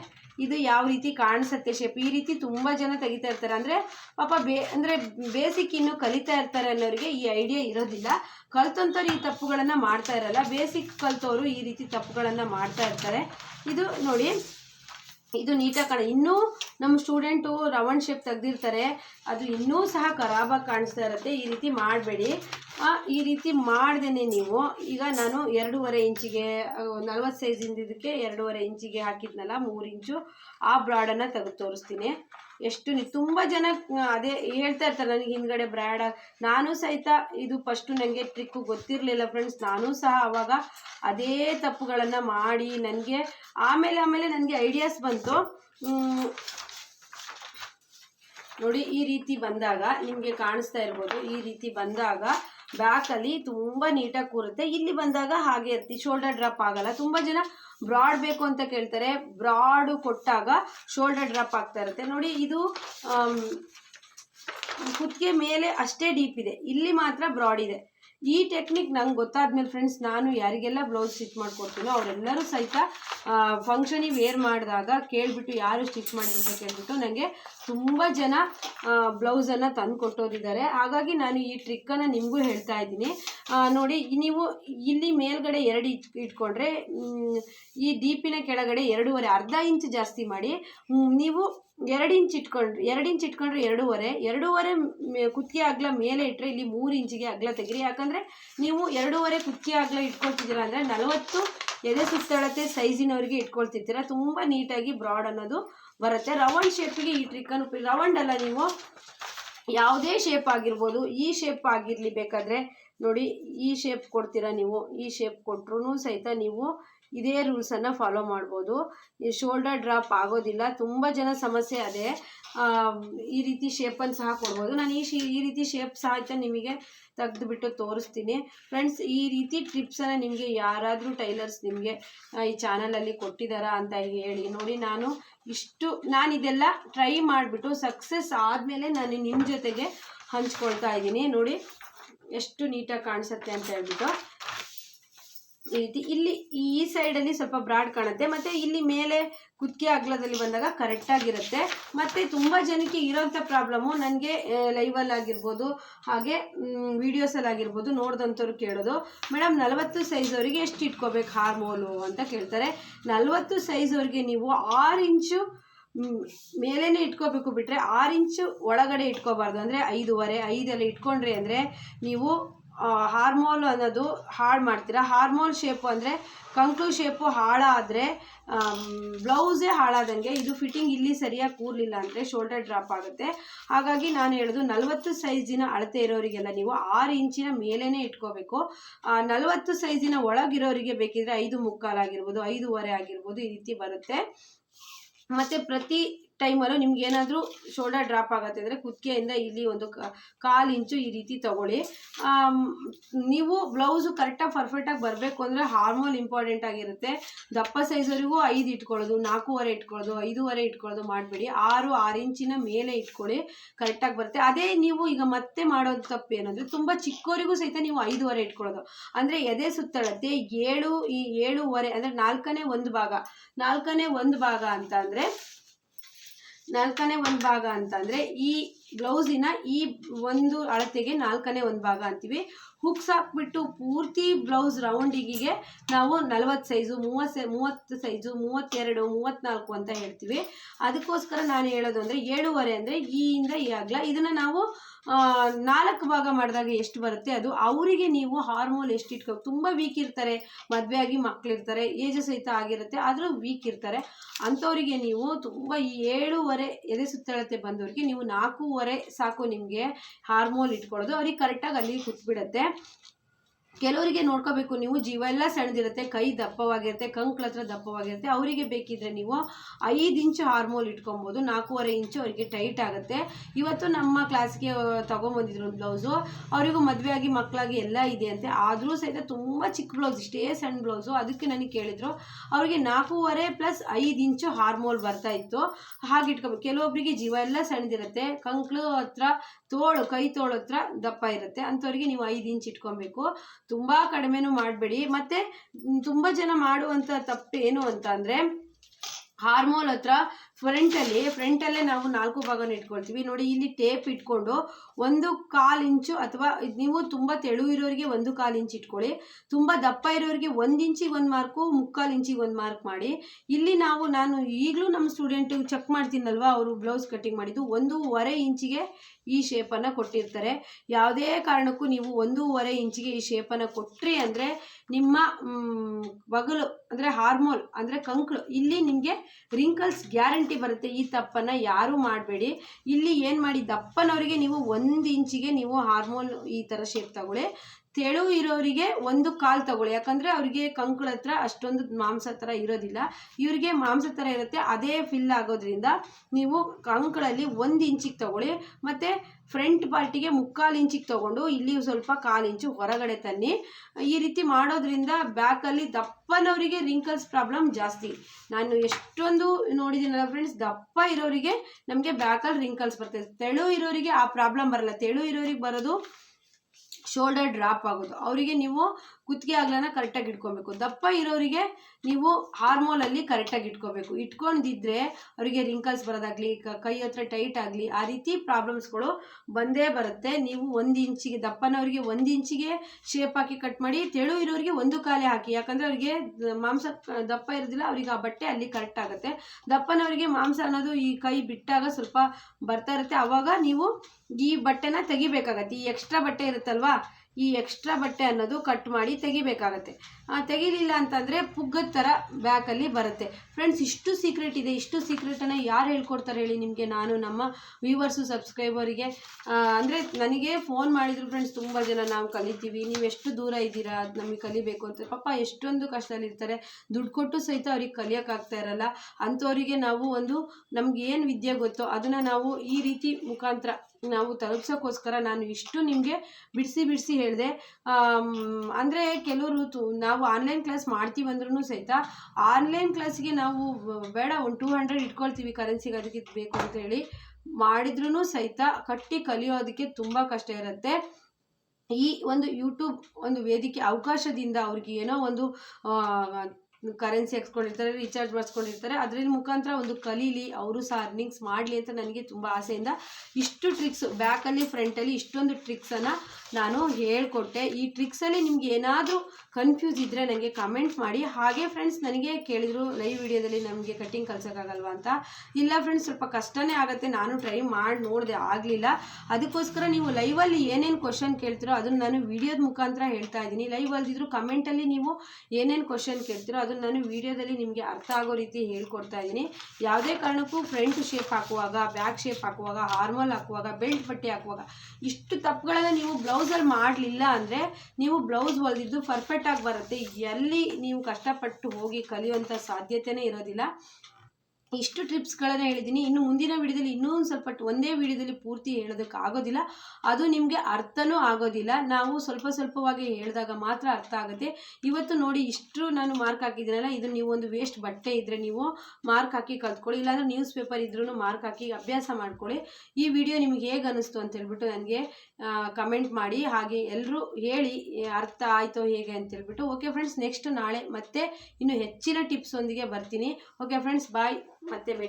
ಇದು ಯಾವ ರೀತಿ ಕಾಣಿಸುತ್ತೆ ಶೇಪ್? ಈ ರೀತಿ ತುಂಬ ಜನ ತೆಗಿತಾ ಇರ್ತಾರೆ. ಅಂದರೆ ಪಾಪ ಬೇ, ಅಂದರೆ ಬೇಸಿಕ್ ಇನ್ನು ಕಲಿತಾ ಇರ್ತಾರೆ ಅನ್ನೋರಿಗೆ ಈ ಐಡಿಯಾ ಇರೋದಿಲ್ಲ. ಕಲ್ತಂಥವ್ರು ಈ ತಪ್ಪುಗಳನ್ನು ಮಾಡ್ತಾ ಇರಲ್ಲ. ಬೇಸಿಕ್ ಕಲ್ತವರು ಈ ರೀತಿ ತಪ್ಪುಗಳನ್ನು ಮಾಡ್ತಾ ಇರ್ತಾರೆ. ಇದು ನೋಡಿ ಇದು ನೀಟಾಗಿ ಕಾಣ. ಇನ್ನೂ ನಮ್ಮ ಸ್ಟೂಡೆಂಟು ರೌಂಡ್ ಶೇಪ್ ತೆಗ್ದಿರ್ತಾರೆ. ಅದು ಇನ್ನೂ ಸಹ ಖರಾಬಾಗಿ ಕಾಣಿಸ್ತಾ ಇರುತ್ತೆ. ಈ ರೀತಿ ಮಾಡಬೇಡಿ. ಈ ರೀತಿ ಮಾಡ್ದೇನೆ ನೀವು. ಈಗ ನಾನು ಎರಡೂವರೆ ಇಂಚಿಗೆ ನಲ್ವತ್ತು ಸೈಜಿಂದ ಇದಕ್ಕೆ ಎರಡೂವರೆ ಇಂಚಿಗೆ ಹಾಕಿದ್ನಲ್ಲ ಮೂರು ಇಂಚು, ಆ ಬ್ರಾಡನ್ನು ತೆಗೆದು ತೋರಿಸ್ತೀನಿ. ಎಷ್ಟು ತುಂಬ ಜನ ಅದೇ ಹೇಳ್ತಾ ಇರ್ತಾರೆ ನನಗೆ ಹಿಂದ್ಗಡೆ ಬ್ರ್ಯಾಡ್. ನಾನು ಸಹಿತ ಇದು ಫಸ್ಟು ನನಗೆ ಟ್ರಿಕ್ಕು ಗೊತ್ತಿರಲಿಲ್ಲ ಫ್ರೆಂಡ್ಸ್ ನಾನು ಸಹ ಅವಾಗ ಅದೇ ತಪ್ಪುಗಳನ್ನು ಮಾಡಿ ನನಗೆ ಆಮೇಲೆ ಆಮೇಲೆ ನನಗೆ ಐಡಿಯಾಸ್ ಬಂತು. ನೋಡಿ ಈ ರೀತಿ ಬಂದಾಗ ನಿಮಗೆ ಕಾಣಿಸ್ತಾ ಇರ್ಬೋದು. ಈ ರೀತಿ ಬಂದಾಗ ಬ್ಯಾಕಲ್ಲಿ ತುಂಬ ನೀಟಾಗಿ ಕೂರುತ್ತೆ. ಇಲ್ಲಿ ಬಂದಾಗ ಹಾಗೆ ಇರ್ತಿ ಶೋಲ್ಡರ್ ಡ್ರಾಪ್ ಆಗಲ್ಲ. ತುಂಬ ಜನ ಬ್ರಾಡ್ ಬೇಕು ಅಂತ ಕೇಳ್ತಾರೆ. ಬ್ರಾಡು ಕೊಟ್ಟಾಗ ಶೋಲ್ಡರ್ ಡ್ರಾಪ್ ಆಗ್ತಾ ಇರುತ್ತೆ. ನೋಡಿ, ಇದು ಕುತ್ತಿಗೆ ಮೇಲೆ ಅಷ್ಟೇ ಡೀಪ್ ಇದೆ. ಇಲ್ಲಿ ಮಾತ್ರ ಬ್ರಾಡ್ ಇದೆ. ಈ ಟೆಕ್ನಿಕ್ ನಂಗೆ ಗೊತ್ತಾದ್ಮೇಲೆ ಫ್ರೆಂಡ್ಸ್ ನಾನು ಯಾರಿಗೆಲ್ಲ ಬ್ಲೌಸ್ ಸ್ಟಿಚ್ ಮಾಡ್ಕೊಡ್ತೀನೋ ಅವರೆಲ್ಲರೂ ಸಹಿತ ಫಂಕ್ಷನಿಗೆ ವೇರ್ ಮಾಡಿದಾಗ ಕೇಳಿಬಿಟ್ಟು ಯಾರು ಸ್ಟಿಚ್ ಮಾಡಿದ್ರು ಅಂತ ಕೇಳಿಬಿಟ್ಟು ನನಗೆ ತುಂಬ ಜನ ಬ್ಲೌಸನ್ನು ತಂದು ಕೊಟ್ಟೋದಿದ್ದಾರೆ ಹಾಗಾಗಿ ನಾನು ಈ ಟ್ರಿಕ್ಕನ್ನು ನಿಮಗೂ ಹೇಳ್ತಾ ಇದ್ದೀನಿ. ನೋಡಿ, ನೀವು ಇಲ್ಲಿ ಮೇಲ್ಗಡೆ ಎರಡು ಇಟ್, ಇಟ್ಕೊಂಡ್ರೆ ಈ ಡೀಪಿನ ಕೆಳಗಡೆ ಎರಡೂವರೆ, ಅರ್ಧ ಇಂಚ್ ಜಾಸ್ತಿ ಮಾಡಿ ನೀವು ಎರಡು ಇಂಚ್ ಇಟ್ಕೊಂಡ್ರೆ, ಎರಡು ಇಂಚ್ ಇಟ್ಕೊಂಡ್ರೆ ಎರಡೂವರೆ ಎರಡೂವರೆ ಕುತ್ತಿಗೆ ಅಗ್ಲ ಮೇಲೆ ಇಟ್ಟರೆ ಇಲ್ಲಿ ಮೂರು ಇಂಚಿಗೆ ಅಗ್ಲ ತೆಗಿರಿ. ಯಾಕಂದರೆ ನೀವು ಎರಡೂವರೆ ಕುತ್ತಿಗೆ ಅಗ್ಲ ಇಟ್ಕೊಳ್ತಿದ್ದೀರಾ ಅಂದರೆ ನಲವತ್ತು ಎದೆ ಸುತ್ತಳತೆ ಸೈಜಿನವರಿಗೆ ಇಟ್ಕೊಳ್ತಿರ್ತೀರ. ತುಂಬ ನೀಟಾಗಿ ಬ್ರಾಡ್ ಅನ್ನೋದು ಬರುತ್ತೆ. ರೌಂಡ್ ಶೇಪಿಗೆ ಈ ಟ್ರಿಕ್ಕನ್ನು ಅನ್ನು ರೌಂಡ್ ಅಲ್ಲ ನೀವು ಯಾವುದೇ ಶೇಪ್ ಆಗಿರ್ಬೋದು, ಈ ಶೇಪ್ ಆಗಿರಲಿ ಬೇಕಾದರೆ ನೋಡಿ, ಈ ಶೇಪ್ ಕೊಡ್ತೀರಾ ನೀವು, ಈ ಶೇಪ್ ಕೊಟ್ರೂ ಸಹಿತ ನೀವು ಇದೇ ರೂಲ್ಸನ್ನು ಫಾಲೋ ಮಾಡ್ಬೋದು. ಶೋಲ್ಡರ್ ಡ್ರಾಪ್ ಆಗೋದಿಲ್ಲ. ತುಂಬ ಜನ ಸಮಸ್ಯೆ ಅದೇ. ಈ ರೀತಿ ಶೇಪನ್ನು ಸಹ ಕೊಡ್ಬೋದು. ನಾನು ಈ ಶಿ, ಈ ರೀತಿ ಶೇಪ್ ಸಹಿತ ನಿಮಗೆ ತೆಗೆದುಬಿಟ್ಟು ತೋರಿಸ್ತೀನಿ. ಫ್ರೆಂಡ್ಸ್ ಈ ರೀತಿ ಟ್ರಿಪ್ಸನ್ನು ನಿಮಗೆ ಯಾರಾದರೂ ಟೈಲರ್ಸ್ ನಿಮಗೆ ಈ ಚಾನಲಲ್ಲಿ ಕೊಟ್ಟಿದ್ದಾರಾ ಅಂತ ಹೇಳಿ ನೋಡಿ ನಾನು ಇಷ್ಟು, ನಾನು ಇದೆಲ್ಲ ಟ್ರೈ ಮಾಡಿಬಿಟ್ಟು ಸಕ್ಸಸ್ ಆದಮೇಲೆ ನಾನು ನಿಮ್ಮ ಜೊತೆಗೆ ಹಂಚ್ಕೊಳ್ತಾ ಇದ್ದೀನಿ. ನೋಡಿ, ಎಷ್ಟು ನೀಟಾಗಿ ಕಾಣಿಸುತ್ತೆ ಅಂತ ಹೇಳ್ಬಿಟ್ಟು. ರೀತಿ ಇಲ್ಲಿ ಈ ಸೈಡಲ್ಲಿ ಸ್ವಲ್ಪ ಬ್ರಾಡ್ ಕಾಣುತ್ತೆ, ಮತ್ತು ಇಲ್ಲಿ ಮೇಲೆ ಕುತ್ತಿಗೆ ಅಗ್ಲದಲ್ಲಿ ಬಂದಾಗ ಕರೆಕ್ಟಾಗಿರುತ್ತೆ ಮತ್ತು ತುಂಬ ಜನಕ್ಕೆ ಇರೋಂಥ ಪ್ರಾಬ್ಲಮ್ಮು ನನಗೆ ಲೈವಲ್ಲಿ ಆಗಿರ್ಬೋದು, ಹಾಗೆ ವೀಡಿಯೋಸಲ್ಲಿ ಆಗಿರ್ಬೋದು ನೋಡ್ದಂಥವ್ರು ಕೇಳೋದು. ಮೇಡಮ್, ನಲವತ್ತು ಅವರಿಗೆ ಎಷ್ಟು ಇಟ್ಕೋಬೇಕು ಹಾರ್ಮೋಲು ಅಂತ ಕೇಳ್ತಾರೆ. ನಲವತ್ತು ಸೈಜ್ ಅವರಿಗೆ ನೀವು ಆರು ಇಂಚು ಮೇಲೇ ಇಟ್ಕೋಬೇಕು ಬಿಟ್ಟರೆ ಆರು ಇಂಚು ಒಳಗಡೆ ಇಟ್ಕೋಬಾರ್ದು. ಅಂದರೆ ಐದುವರೆ ಐದೆಲ್ಲ ಇಟ್ಕೊಂಡ್ರಿ ಅಂದರೆ ನೀವು ಹಾರ್ಮೋಲ್ ಅನ್ನೋದು ಹಾಳು ಮಾಡ್ತೀರಾ? ಹಾರ್ಮೋಲ್ ಶೇಪು ಅಂದರೆ ಕಂಕ್ಳು ಶೇಪು ಹಾಳಾದರೆ ಬ್ಲೌಸೇ ಹಾಳಾದಂಗೆ ಇದು ಫಿಟ್ಟಿಂಗ್ ಇಲ್ಲಿ ಸರಿಯಾಗಿ ಕೂರಲಿಲ್ಲ ಅಂದರೆ ಶೋಲ್ಡರ್ ಡ್ರಾಪ್ ಆಗುತ್ತೆ. ಹಾಗಾಗಿ ನಾನು ಹೇಳೋದು ನಲವತ್ತು ಸೈಜಿನ ಅಳತೆ ಇರೋರಿಗೆಲ್ಲ ನೀವು ಆರು ಇಂಚಿನ ಮೇಲೇ ಇಟ್ಕೋಬೇಕು. ನಲವತ್ತು ಸೈಜಿನ ಒಳಗಿರೋರಿಗೆ ಬೇಕಿದ್ರೆ ಐದು ಮುಕ್ಕಾಲಾಗಿರ್ಬೋದು ಐದೂವರೆ ಆಗಿರ್ಬೋದು ಈ ರೀತಿ ಬರುತ್ತೆ. ಮತ್ತು ಪ್ರತಿ ಟೈಮಲ್ಲೂ ನಿಮ್ಗೆ ಏನಾದರೂ ಶೋಲ್ಡರ್ ಡ್ರಾಪ್ ಆಗುತ್ತೆ ಅಂದರೆ ಕುತ್ತಿಗೆಯಿಂದ ಇಲ್ಲಿ ಒಂದು ಕಾಲು ಇಂಚು ಈ ರೀತಿ ತಗೊಳ್ಳಿ. ನೀವು ಬ್ಲೌಸು ಕರೆಕ್ಟಾಗಿ ಪರ್ಫೆಕ್ಟಾಗಿ ಬರಬೇಕು ಅಂದರೆ ಹಾರ್ಮೋಲ್ ಇಂಪಾರ್ಟೆಂಟ್ ಆಗಿರುತ್ತೆ. ದಪ್ಪ ಸೈಜವರೆಗೂ ಐದು ಇಟ್ಕೊಳ್ಳೋದು, ನಾಲ್ಕೂವರೆ ಇಟ್ಕೊಳ್ಳೋದು, ಐದೂವರೆ ಇಟ್ಕೊಳ್ಳೋದು ಮಾಡಬೇಡಿ. ಆರು ಆರು ಇಂಚಿನ ಮೇಲೆ ಇಟ್ಕೊಳ್ಳಿ ಕರೆಕ್ಟಾಗಿ ಬರುತ್ತೆ. ಅದೇ ನೀವು ಈಗ ಮತ್ತೆ ಮಾಡೋದು ತಪ್ಪು ಏನಂದರೆ ತುಂಬ ಚಿಕ್ಕವರಿಗೂ ಸಹಿತ ನೀವು ಐದೂವರೆ ಇಟ್ಕೊಳ್ಳೋದು. ಅಂದರೆ ಎದೆ ಸುತ್ತಳತೆ ಏಳು, ಈ ಏಳುವರೆ ಅಂದರೆ ನಾಲ್ಕನೇ ಒಂದು ಭಾಗ. ನಾಲ್ಕನೇ ಒಂದು ಭಾಗ ಅಂತ ಅಂದರೆ ನಾಲ್ಕನೇ ಒಂದು ಭಾಗ ಅಂತಂದರೆ ಈ ಬ್ಲೌಸಿನ ಈ ಒಂದು ಅಳತೆಗೆ ನಾಲ್ಕನೇ ಒಂದು ಭಾಗ ಅಂತೀವಿ. ಹುಕ್ಸ್ ಹಾಕ್ಬಿಟ್ಟು ಪೂರ್ತಿ ಬ್ಲೌಸ್ ರೌಂಡಿಗೆ ನಾವು ನಲವತ್ತು ಸೈಜು ಮೂವತ್ತು ಮೂವತ್ತು ಸೈಜು ಮೂವತ್ತೆರಡು ಮೂವತ್ತ್ನಾಲ್ಕು ಅಂತ ಹೇಳ್ತೀವಿ. ಅದಕ್ಕೋಸ್ಕರ ನಾನು ಹೇಳೋದು ಅಂದರೆ ಏಳುವರೆ ಅಂದರೆ ಈ ಇಂದ ಈ ಆಗಲ ಇದನ್ನು ನಾವು ನಾಲ್ಕು ಭಾಗ ಮಾಡಿದಾಗ ಎಷ್ಟು ಬರುತ್ತೆ? ಅದು ಅವರಿಗೆ ನೀವು ಹಾರ್ಮೋನ್ ಎಷ್ಟು ಇಟ್ಕೋ ತುಂಬ ವೀಕ್ ಇರ್ತಾರೆ ಮದುವೆ ಆಗಿ ಮಕ್ಕಳಿರ್ತಾರೆ ಏಜ್ ಸಹಿತ ಆಗಿರುತ್ತೆ, ಆದರೂ ವೀಕ್ ಇರ್ತಾರೆ. ಅಂಥವರಿಗೆ ನೀವು ತುಂಬ ಏಳುವರೆ ಎದೆ ಸುತ್ತಳತೆ ಬಂದವರಿಗೆ ನೀವು ನಾಲ್ಕೂವರೆ ಸಾಕು ನಿಮಗೆ ಹಾರ್ಮೋನ್ ಇಟ್ಕೊಳ್ಳೋದು. ಅವ್ರಿಗೆ ಕರೆಕ್ಟಾಗಿ ಅಲ್ಲಿ ಕೂತ್ಬಿಡತ್ತೆ. ಕೆಲವರಿಗೆ ನೋಡ್ಕೋಬೇಕು ನೀವು, ಜೀವ ಎಲ್ಲ ಸಣ್ಣದಿರುತ್ತೆ, ಕೈ ದಪ್ಪವಾಗಿರುತ್ತೆ, ಕಂಕ್ಳ ಹತ್ರ ದಪ್ಪವಾಗಿರುತ್ತೆ, ಅವರಿಗೆ ಬೇಕಿದ್ರೆ ನೀವು ಐದು ಇಂಚು ಹಾರ್ಮೋಲ್ ಇಟ್ಕೊಬೋದು, ನಾಲ್ಕೂವರೆ ಇಂಚು ಅವರಿಗೆ ಟೈಟ್ ಆಗುತ್ತೆ. ಇವತ್ತು ನಮ್ಮ ಕ್ಲಾಸ್ಗೆ ತೊಗೊಂಬಂದಿದ್ರು ಒಂದು ಬ್ಲೌಸು ಅವರಿಗೂ ಮದುವೆ ಆಗಿ ಮಕ್ಕಳಾಗಿ ಎಲ್ಲ ಇದೆ ಅಂತೆ. ಆದರೂ ಸಹಿತ ತುಂಬ ಚಿಕ್ಕ ಬ್ಲೌಸ್ ಇಷ್ಟೇ ಸಣ್ಣ ಬ್ಲೌಸು ಅದಕ್ಕೆ ನನಗೆ ಕೇಳಿದರು, ಅವರಿಗೆ ನಾಲ್ಕೂವರೆ ಪ್ಲಸ್ ಐದು ಇಂಚು ಹಾರ್ಮೋಲ್ ಬರ್ತಾ ಇತ್ತು. ಹಾಗೆ ಇಟ್ಕೋಬೇಕು. ಕೆಲವೊಬ್ಬರಿಗೆ ಜೀವ ಎಲ್ಲ ಸಣ್ಣದಿರುತ್ತೆ, ಕಂಕ್ಳು ಹತ್ರ ತೋಳು, ಕೈ ತೋಳು ಹತ್ರ ದಪ್ಪ ಇರುತ್ತೆ. ಅಂಥವ್ರಿಗೆ ನೀವು ಐದು ಇಂಚ್ ಇಟ್ಕೊಬೇಕು. ತುಂಬ ಕಡಿಮೆನೂ ಮಾಡಬೇಡಿ. ಮತ್ತೆ ತುಂಬಾ ಜನ ಮಾಡುವಂತ ತಪ್ಪು ಏನು ಅಂತ ಅಂದ್ರೆ ಹಾರ್ಮೋಲ್ ಹತ್ರ ಫ್ರಂಟಲ್ಲಿ ಫ್ರಂಟಲ್ಲೇ ನಾವು ನಾಲ್ಕು ಭಾಗನ ಇಟ್ಕೊಳ್ತೀವಿ. ನೋಡಿ, ಇಲ್ಲಿ ಟೇಪ್ ಇಟ್ಕೊಂಡು ಒಂದು ಕಾಲು ಇಂಚು ಅಥವಾ ನೀವು ತುಂಬ ತೆಳು ಇರೋರಿಗೆ ಒಂದು ಕಾಲು ಇಂಚ್ ಇಟ್ಕೊಳ್ಳಿ. ತುಂಬ ದಪ್ಪ ಇರೋರಿಗೆ ಒಂದು ಇಂಚಿಗೆ ಒಂದು ಮಾರ್ಕು ಮುಕ್ಕಾಲು ಇಂಚಿಗೆ ಒಂದು ಮಾರ್ಕ್ ಮಾಡಿ. ಇಲ್ಲಿ ನಾವು, ನಾನು ಈಗಲೂ ನಮ್ಮ ಸ್ಟೂಡೆಂಟಿಗೆ ಚೆಕ್ ಮಾಡ್ತೀನಲ್ವಾ, ಅವರು ಬ್ಲೌಸ್ ಕಟ್ಟಿಂಗ್ ಮಾಡಿದ್ದು, ಒಂದೂವರೆ ಇಂಚಿಗೆ ಈ ಶೇಪನ್ನು ಕೊಟ್ಟಿರ್ತಾರೆ. ಯಾವುದೇ ಕಾರಣಕ್ಕೂ ನೀವು ಒಂದೂವರೆ ಇಂಚಿಗೆ ಈ ಶೇಪನ್ನು ಕೊಟ್ರಿ ಅಂದರೆ ನಿಮ್ಮ ಬಗಲು ಅಂದರೆ ಹಾರ್ಮೋಲ್ ಅಂದರೆ ಕಂಕ್ಳು, ಇಲ್ಲಿ ನಿಮಗೆ ರಿಂಕಲ್ಸ್ ಗ್ಯಾರಂಟಿ ಬರುತ್ತೆ. ಈ ತಪ್ಪನ್ನು ಯಾರೂ ಮಾಡಬೇಡಿ. ಇಲ್ಲಿ ಏನು ಮಾಡಿ ದಪ್ಪನವರಿಗೆ ನೀವು ಒಂದು ಇಂಚಿಗೆ ನೀವು ಹಾರ್ಮೋನ್ ಈ ಥರ ಶೇಪ್ ತಗೊಳ್ಳಿ. ತೆಳು ಇರೋರಿಗೆ ಒಂದು ಕಾಲು ತಗೊಳ್ಳಿ. ಯಾಕಂದರೆ ಅವರಿಗೆ ಕಂಕುಳ ಹತ್ರ ಅಷ್ಟೊಂದು ಮಾಂಸ ಥರ ಇರೋದಿಲ್ಲ. ಇವರಿಗೆ ಮಾಂಸ ಥರ ಇರುತ್ತೆ. ಅದೇ ಫಿಲ್ ಆಗೋದ್ರಿಂದ ನೀವು ಕಂಕುಳಲ್ಲಿ ಒಂದು ಇಂಚಿಗೆ ತಗೊಳ್ಳಿ. ಮತ್ತು ಫ್ರಂಟ್ ಪಾರ್ಟಿಗೆ ಮುಕ್ಕಾಲು ಇಂಚಿಗೆ ತಗೊಂಡು ಇಲ್ಲಿ ಸ್ವಲ್ಪ ಕಾಲು ಇಂಚು ಹೊರಗಡೆ ತನ್ನಿ. ಈ ರೀತಿ ಮಾಡೋದ್ರಿಂದ ಬ್ಯಾಕಲ್ಲಿ ದಪ್ಪನವರಿಗೆ ರಿಂಕಲ್ಸ್ ಪ್ರಾಬ್ಲಮ್ ಜಾಸ್ತಿ. ನಾನು ಎಷ್ಟೊಂದು ನೋಡಿದ್ದೀನಲ್ಲ ಫ್ರೆಂಡ್ಸ್ ದಪ್ಪ ಇರೋರಿಗೆ ನಮಗೆ ಬ್ಯಾಕಲ್ಲಿ ರಿಂಕಲ್ಸ್ ಬರ್ತದೆ ತೆಳು ಇರೋರಿಗೆ ಆ ಪ್ರಾಬ್ಲಮ್ ಬರಲ್ಲ. ತೆಳು ಇರೋರಿಗೆ ಬರೋದು ಶೋಲ್ಡರ್ ಡ್ರಾಪ್ ಆಗೋದು. ಅವರಿಗೆ ನೀವು ಕುತ್ತಿಗೆ ಅಗಲನ ಕರೆಕ್ಟಾಗಿ ಇಟ್ಕೊಬೇಕು. ದಪ್ಪ ಇರೋರಿಗೆ ನೀವು ಹಾರ್ಮೋನಲ್ಲಿ ಕರೆಕ್ಟಾಗಿ ಇಟ್ಕೋಬೇಕು. ಇಟ್ಕೊಂಡಿದ್ರೆ ಅವರಿಗೆ ರಿಂಕಲ್ಸ್ ಬರೋದಾಗಲಿ, ಕೈ ಹತ್ರ ಟೈಟ್ ಆಗಲಿ, ಆ ರೀತಿ ಪ್ರಾಬ್ಲಮ್ಸ್ಗಳು ಬಂದೇ ಬರುತ್ತೆ. ನೀವು ಒಂದು ಇಂಚಿಗೆ ದಪ್ಪನವರಿಗೆ ಒಂದು ಇಂಚಿಗೆ ಶೇಪ್ ಹಾಕಿ ಕಟ್ ಮಾಡಿ, ತೆಳು ಇರೋರಿಗೆ ಒಂದು ಕಾಲೇ ಹಾಕಿ. ಯಾಕಂದರೆ ಅವರಿಗೆ ಮಾಂಸ, ದಪ್ಪ ಇರೋದಿಲ್ಲ, ಅವರಿಗೆ ಆ ಬಟ್ಟೆ ಅಲ್ಲಿ ಕರೆಕ್ಟ್ ಆಗುತ್ತೆ. ದಪ್ಪನವರಿಗೆ ಮಾಂಸ ಅನ್ನೋದು ಈ ಕೈ ಬಿಟ್ಟಾಗ ಸ್ವಲ್ಪ ಬರ್ತಾ ಇರುತ್ತೆ. ಆವಾಗ ನೀವು ಈ ಬಟ್ಟೆನ ತೆಗಿಬೇಕಾಗತ್ತೆ. ಈ ಎಕ್ಸ್ಟ್ರಾ ಬಟ್ಟೆ ಇರುತ್ತಲ್ವಾ? ಈ ಎಕ್ಸ್ಟ್ರಾ ಬಟ್ಟೆ ಅನ್ನೋದು ಕಟ್ ಮಾಡಿ ತೆಗಿಬೇಕಾಗತ್ತೆ. ತೆಗಿಲಿಲ್ಲ ಅಂತಂದರೆ ಪುಗ್ಗದ ಥರ ಬ್ಯಾಕಲ್ಲಿ ಬರುತ್ತೆ. ಫ್ರೆಂಡ್ಸ್ ಇಷ್ಟು ಸೀಕ್ರೆಟ್ ಇದೆ, ಇಷ್ಟು ಸೀಕ್ರೆಟನ್ನು ಯಾರು ಹೇಳ್ಕೊಡ್ತಾರೆ ಹೇಳಿ ನಿಮಗೆ ನಾನು, ನಮ್ಮ ವ್ಯೂವರ್ಸು ಸಬ್ಸ್ಕ್ರೈಬರಿಗೆ ಅಂದರೆ ನನಗೆ ಫೋನ್ ಮಾಡಿದ್ರು ಫ್ರೆಂಡ್ಸ್ ತುಂಬ ಜನ ನಾವು ಕಲಿತೀವಿ, ನೀವು ಎಷ್ಟು ದೂರ ಇದ್ದೀರಾ, ಅದು ನಮಗೆ ಕಲಿಬೇಕು ಅಂತ. ಪಾಪ ಎಷ್ಟೊಂದು ಕಷ್ಟದಲ್ಲಿರ್ತಾರೆ. ದುಡ್ಡು ಕೊಟ್ಟು ಸಹಿತ ಅವ್ರಿಗೆ ಕಲಿಯೋಕ್ಕಾಗ್ತಾ ಇರಲ್ಲ. ಅಂಥವರಿಗೆ ನಾವು ಒಂದು ನಮ್ಗೆ ಏನು ವಿದ್ಯೆ ಗೊತ್ತೋ ಅದನ್ನು ನಾವು ಈ ರೀತಿ ಮುಖಾಂತರ ನಾವು ತಲುಪ್ಸೋಕ್ಕೋಸ್ಕರ ನಾನು ಇಷ್ಟು ನಿಮಗೆ ಬಿಡಿಸಿ ಬಿಡಿಸಿ ಹೇಳಿದೆ. ಅಂದರೆ ಕೆಲವರು ತು, ನಾವು ಆನ್ಲೈನ್ ಕ್ಲಾಸ್ ಮಾಡ್ತೀವಿ ಅಂದ್ರೂ ಸಹಿತ ಆನ್ಲೈನ್ ಕ್ಲಾಸಿಗೆ ನಾವು ಬೇಡ ಒಂದು ಟೂ ಹಂಡ್ರೆಡ್ ಇಟ್ಕೊಳ್ತೀವಿ ಕರೆನ್ಸಿಗೆ ಅದಕ್ಕೆ ಬೇಕು ಅಂತ ಹೇಳಿ ಮಾಡಿದ್ರೂ ಸಹಿತ ಕಟ್ಟಿ ಕಲಿಯೋದಕ್ಕೆ ತುಂಬ ಕಷ್ಟ ಇರುತ್ತೆ. ಈ ಒಂದು ಯೂಟ್ಯೂಬ್ ಒಂದು ವೇದಿಕೆ ಅವಕಾಶದಿಂದ ಅವ್ರಿಗೆ ಏನೋ ಒಂದು ಕರೆನ್ಸಿ ಹಾಕ್ಸ್ಕೊಂಡಿರ್ತಾರೆ ರೀಚಾರ್ಜ್ ಮಾಡಿಸ್ಕೊಂಡಿರ್ತಾರೆ. ಅದರಿಂದ ಮುಖಾಂತರ ಒಂದು ಕಲೀಲಿ, ಅವರು ಸಹ ಅರ್ನಿಂಗ್ಸ್ ಮಾಡಲಿ ಅಂತ ನನಗೆ ತುಂಬ ಆಸೆಯಿಂದ ಇಷ್ಟು ಟ್ರಿಕ್ಸ್ ಬ್ಯಾಕಲ್ಲಿ ಫ್ರಂಟಲ್ಲಿ ಇಷ್ಟೊಂದು ಟ್ರಿಕ್ಸನ್ನು ನಾನು ಹೇಳಿಕೊಟ್ಟೆ. ಈ ಟ್ರಿಕ್ಸಲ್ಲಿ ನಿಮ್ಗೆ ಏನಾದರೂ ಕನ್ಫ್ಯೂಸ್ ಇದ್ದರೆ ನನಗೆ ಕಮೆಂಟ್ ಮಾಡಿ. ಹಾಗೆ ಫ್ರೆಂಡ್ಸ್ ನನಗೆ ಕೇಳಿದರು ಲೈವ್ ವಿಡಿಯೋದಲ್ಲಿ ನಮಗೆ ಕಟ್ಟಿಂಗ್ ಕಲ್ಸೋಕ್ಕಾಗಲ್ವಾ ಅಂತ. ಇಲ್ಲ ಫ್ರೆಂಡ್ಸ್ ಸ್ವಲ್ಪ ಕಷ್ಟನೇ ಆಗುತ್ತೆ. ನಾನು ಟ್ರೈ ಮಾಡಿ ನೋಡಿದೆ ಆಗಲಿಲ್ಲ. ಅದಕ್ಕೋಸ್ಕರ ನೀವು ಲೈವಲ್ಲಿ ಏನೇನು ಕ್ವಶನ್ ಕೇಳ್ತೀರೋ ಅದನ್ನು ನಾನು ವಿಡಿಯೋದ ಮುಖಾಂತರ ಹೇಳ್ತಾ ಇದ್ದೀನಿ. ಲೈವ್ ಅಲ್ದಿದ್ರು ಕಮೆಂಟಲ್ಲಿ ನೀವು ಏನೇನು ಕ್ವಶನ್ ಕೇಳ್ತೀರೋ ಅದನ್ನು ನಾನು ವಿಡಿಯೋದಲ್ಲಿ ನಿಮಗೆ ಅರ್ಥ ಆಗೋ ರೀತಿ ಹೇಳ್ಕೊಡ್ತಾ ಇದ್ದೀನಿ. ಯಾವುದೇ ಕಾರಣಕ್ಕೂ ಫ್ರಂಟ್ ಶೇಪ್ ಹಾಕುವಾಗ ಬ್ಯಾಕ್ ಶೇಪ್ ಹಾಕುವಾಗ ಹಾರ್ಮಲ್ ಹಾಕುವಾಗ ಬೆಲ್ಟ್ ಬಟ್ಟೆ ಹಾಕುವಾಗ ಇಷ್ಟು ತಪ್ಪುಗಳನ್ನು ನೀವು ಬ್ಲೌಸಲ್ಲಿ ಮಾಡಲಿಲ್ಲ ಅಂದರೆ ನೀವು ಬ್ಲೌಸ್ ಹೊಲಿದಿದ್ದು ಪರ್ಫೆಕ್ಟಾಗಿ ಬರುತ್ತೆ. ಎಲ್ಲಿ ನೀವು ಕಷ್ಟಪಟ್ಟು ಹೋಗಿ ಕಲಿಯುವಂಥ ಸಾಧ್ಯತೆಯೇ ಇರೋದಿಲ್ಲ. ಇಷ್ಟು ಟ್ರಿಪ್ಸ್ಗಳನ್ನು ಹೇಳಿದ್ದೀನಿ ಇನ್ನು ಮುಂದಿನ ವಿಡಿಯೋದಲ್ಲಿ ಇನ್ನೂ ಒಂದು ಸ್ವಲ್ಪ ಒಂದೇ ವಿಡಿಯೋದಲ್ಲಿ ಪೂರ್ತಿ ಹೇಳೋದಕ್ಕೆ ಆಗೋದಿಲ್ಲ. ಅದು ನಿಮಗೆ ಅರ್ಥನೂ ಆಗೋದಿಲ್ಲ. ನಾವು ಸ್ವಲ್ಪ ಸ್ವಲ್ಪವಾಗಿ ಹೇಳಿದಾಗ ಮಾತ್ರ ಅರ್ಥ ಆಗುತ್ತೆ. ಇವತ್ತು ನೋಡಿ ಇಷ್ಟು ನಾನು ಮಾರ್ಕ್ ಹಾಕಿದ್ದೀನಲ್ಲ, ಇದು ನೀವು ಒಂದು ವೇಸ್ಟ್ ಬಟ್ಟೆ ಇದ್ದರೆ ನೀವು ಮಾರ್ಕ್ ಹಾಕಿ ಕಲ್ತ್ಕೊಳ್ಳಿ ಇಲ್ಲಾಂದ್ರೆ ನ್ಯೂಸ್ ಪೇಪರ್ ಇದ್ರೂ ಮಾರ್ಕ್ ಹಾಕಿ ಅಭ್ಯಾಸ ಮಾಡ್ಕೊಳ್ಳಿ. ಈ ವಿಡಿಯೋ ನಿಮ್ಗೆ ಹೇಗೆ ಅನ್ನಿಸ್ತು ಅಂತ ಹೇಳ್ಬಿಟ್ಟು ನನಗೆ ಕಮೆಂಟ್ ಮಾಡಿ. ಹಾಗೆ ಎಲ್ಲರೂ ಹೇಳಿ ಅರ್ಥ ಆಯಿತೋ ಹೇಗೆ ಅಂತ ಹೇಳ್ಬಿಟ್ಟು. ಓಕೆ ಫ್ರೆಂಡ್ಸ್ ನೆಕ್ಸ್ಟ್ ನಾಳೆ ಮತ್ತೆ ಇನ್ನು ಹೆಚ್ಚಿನ ಟಿಪ್ಸ್ ಒಂದಿಗೆ ಬರ್ತೀನಿ. ಓಕೆ ಫ್ರೆಂಡ್ಸ್ ಬಾಯ್ ಮತ್ತೆ ಭೇಟಿ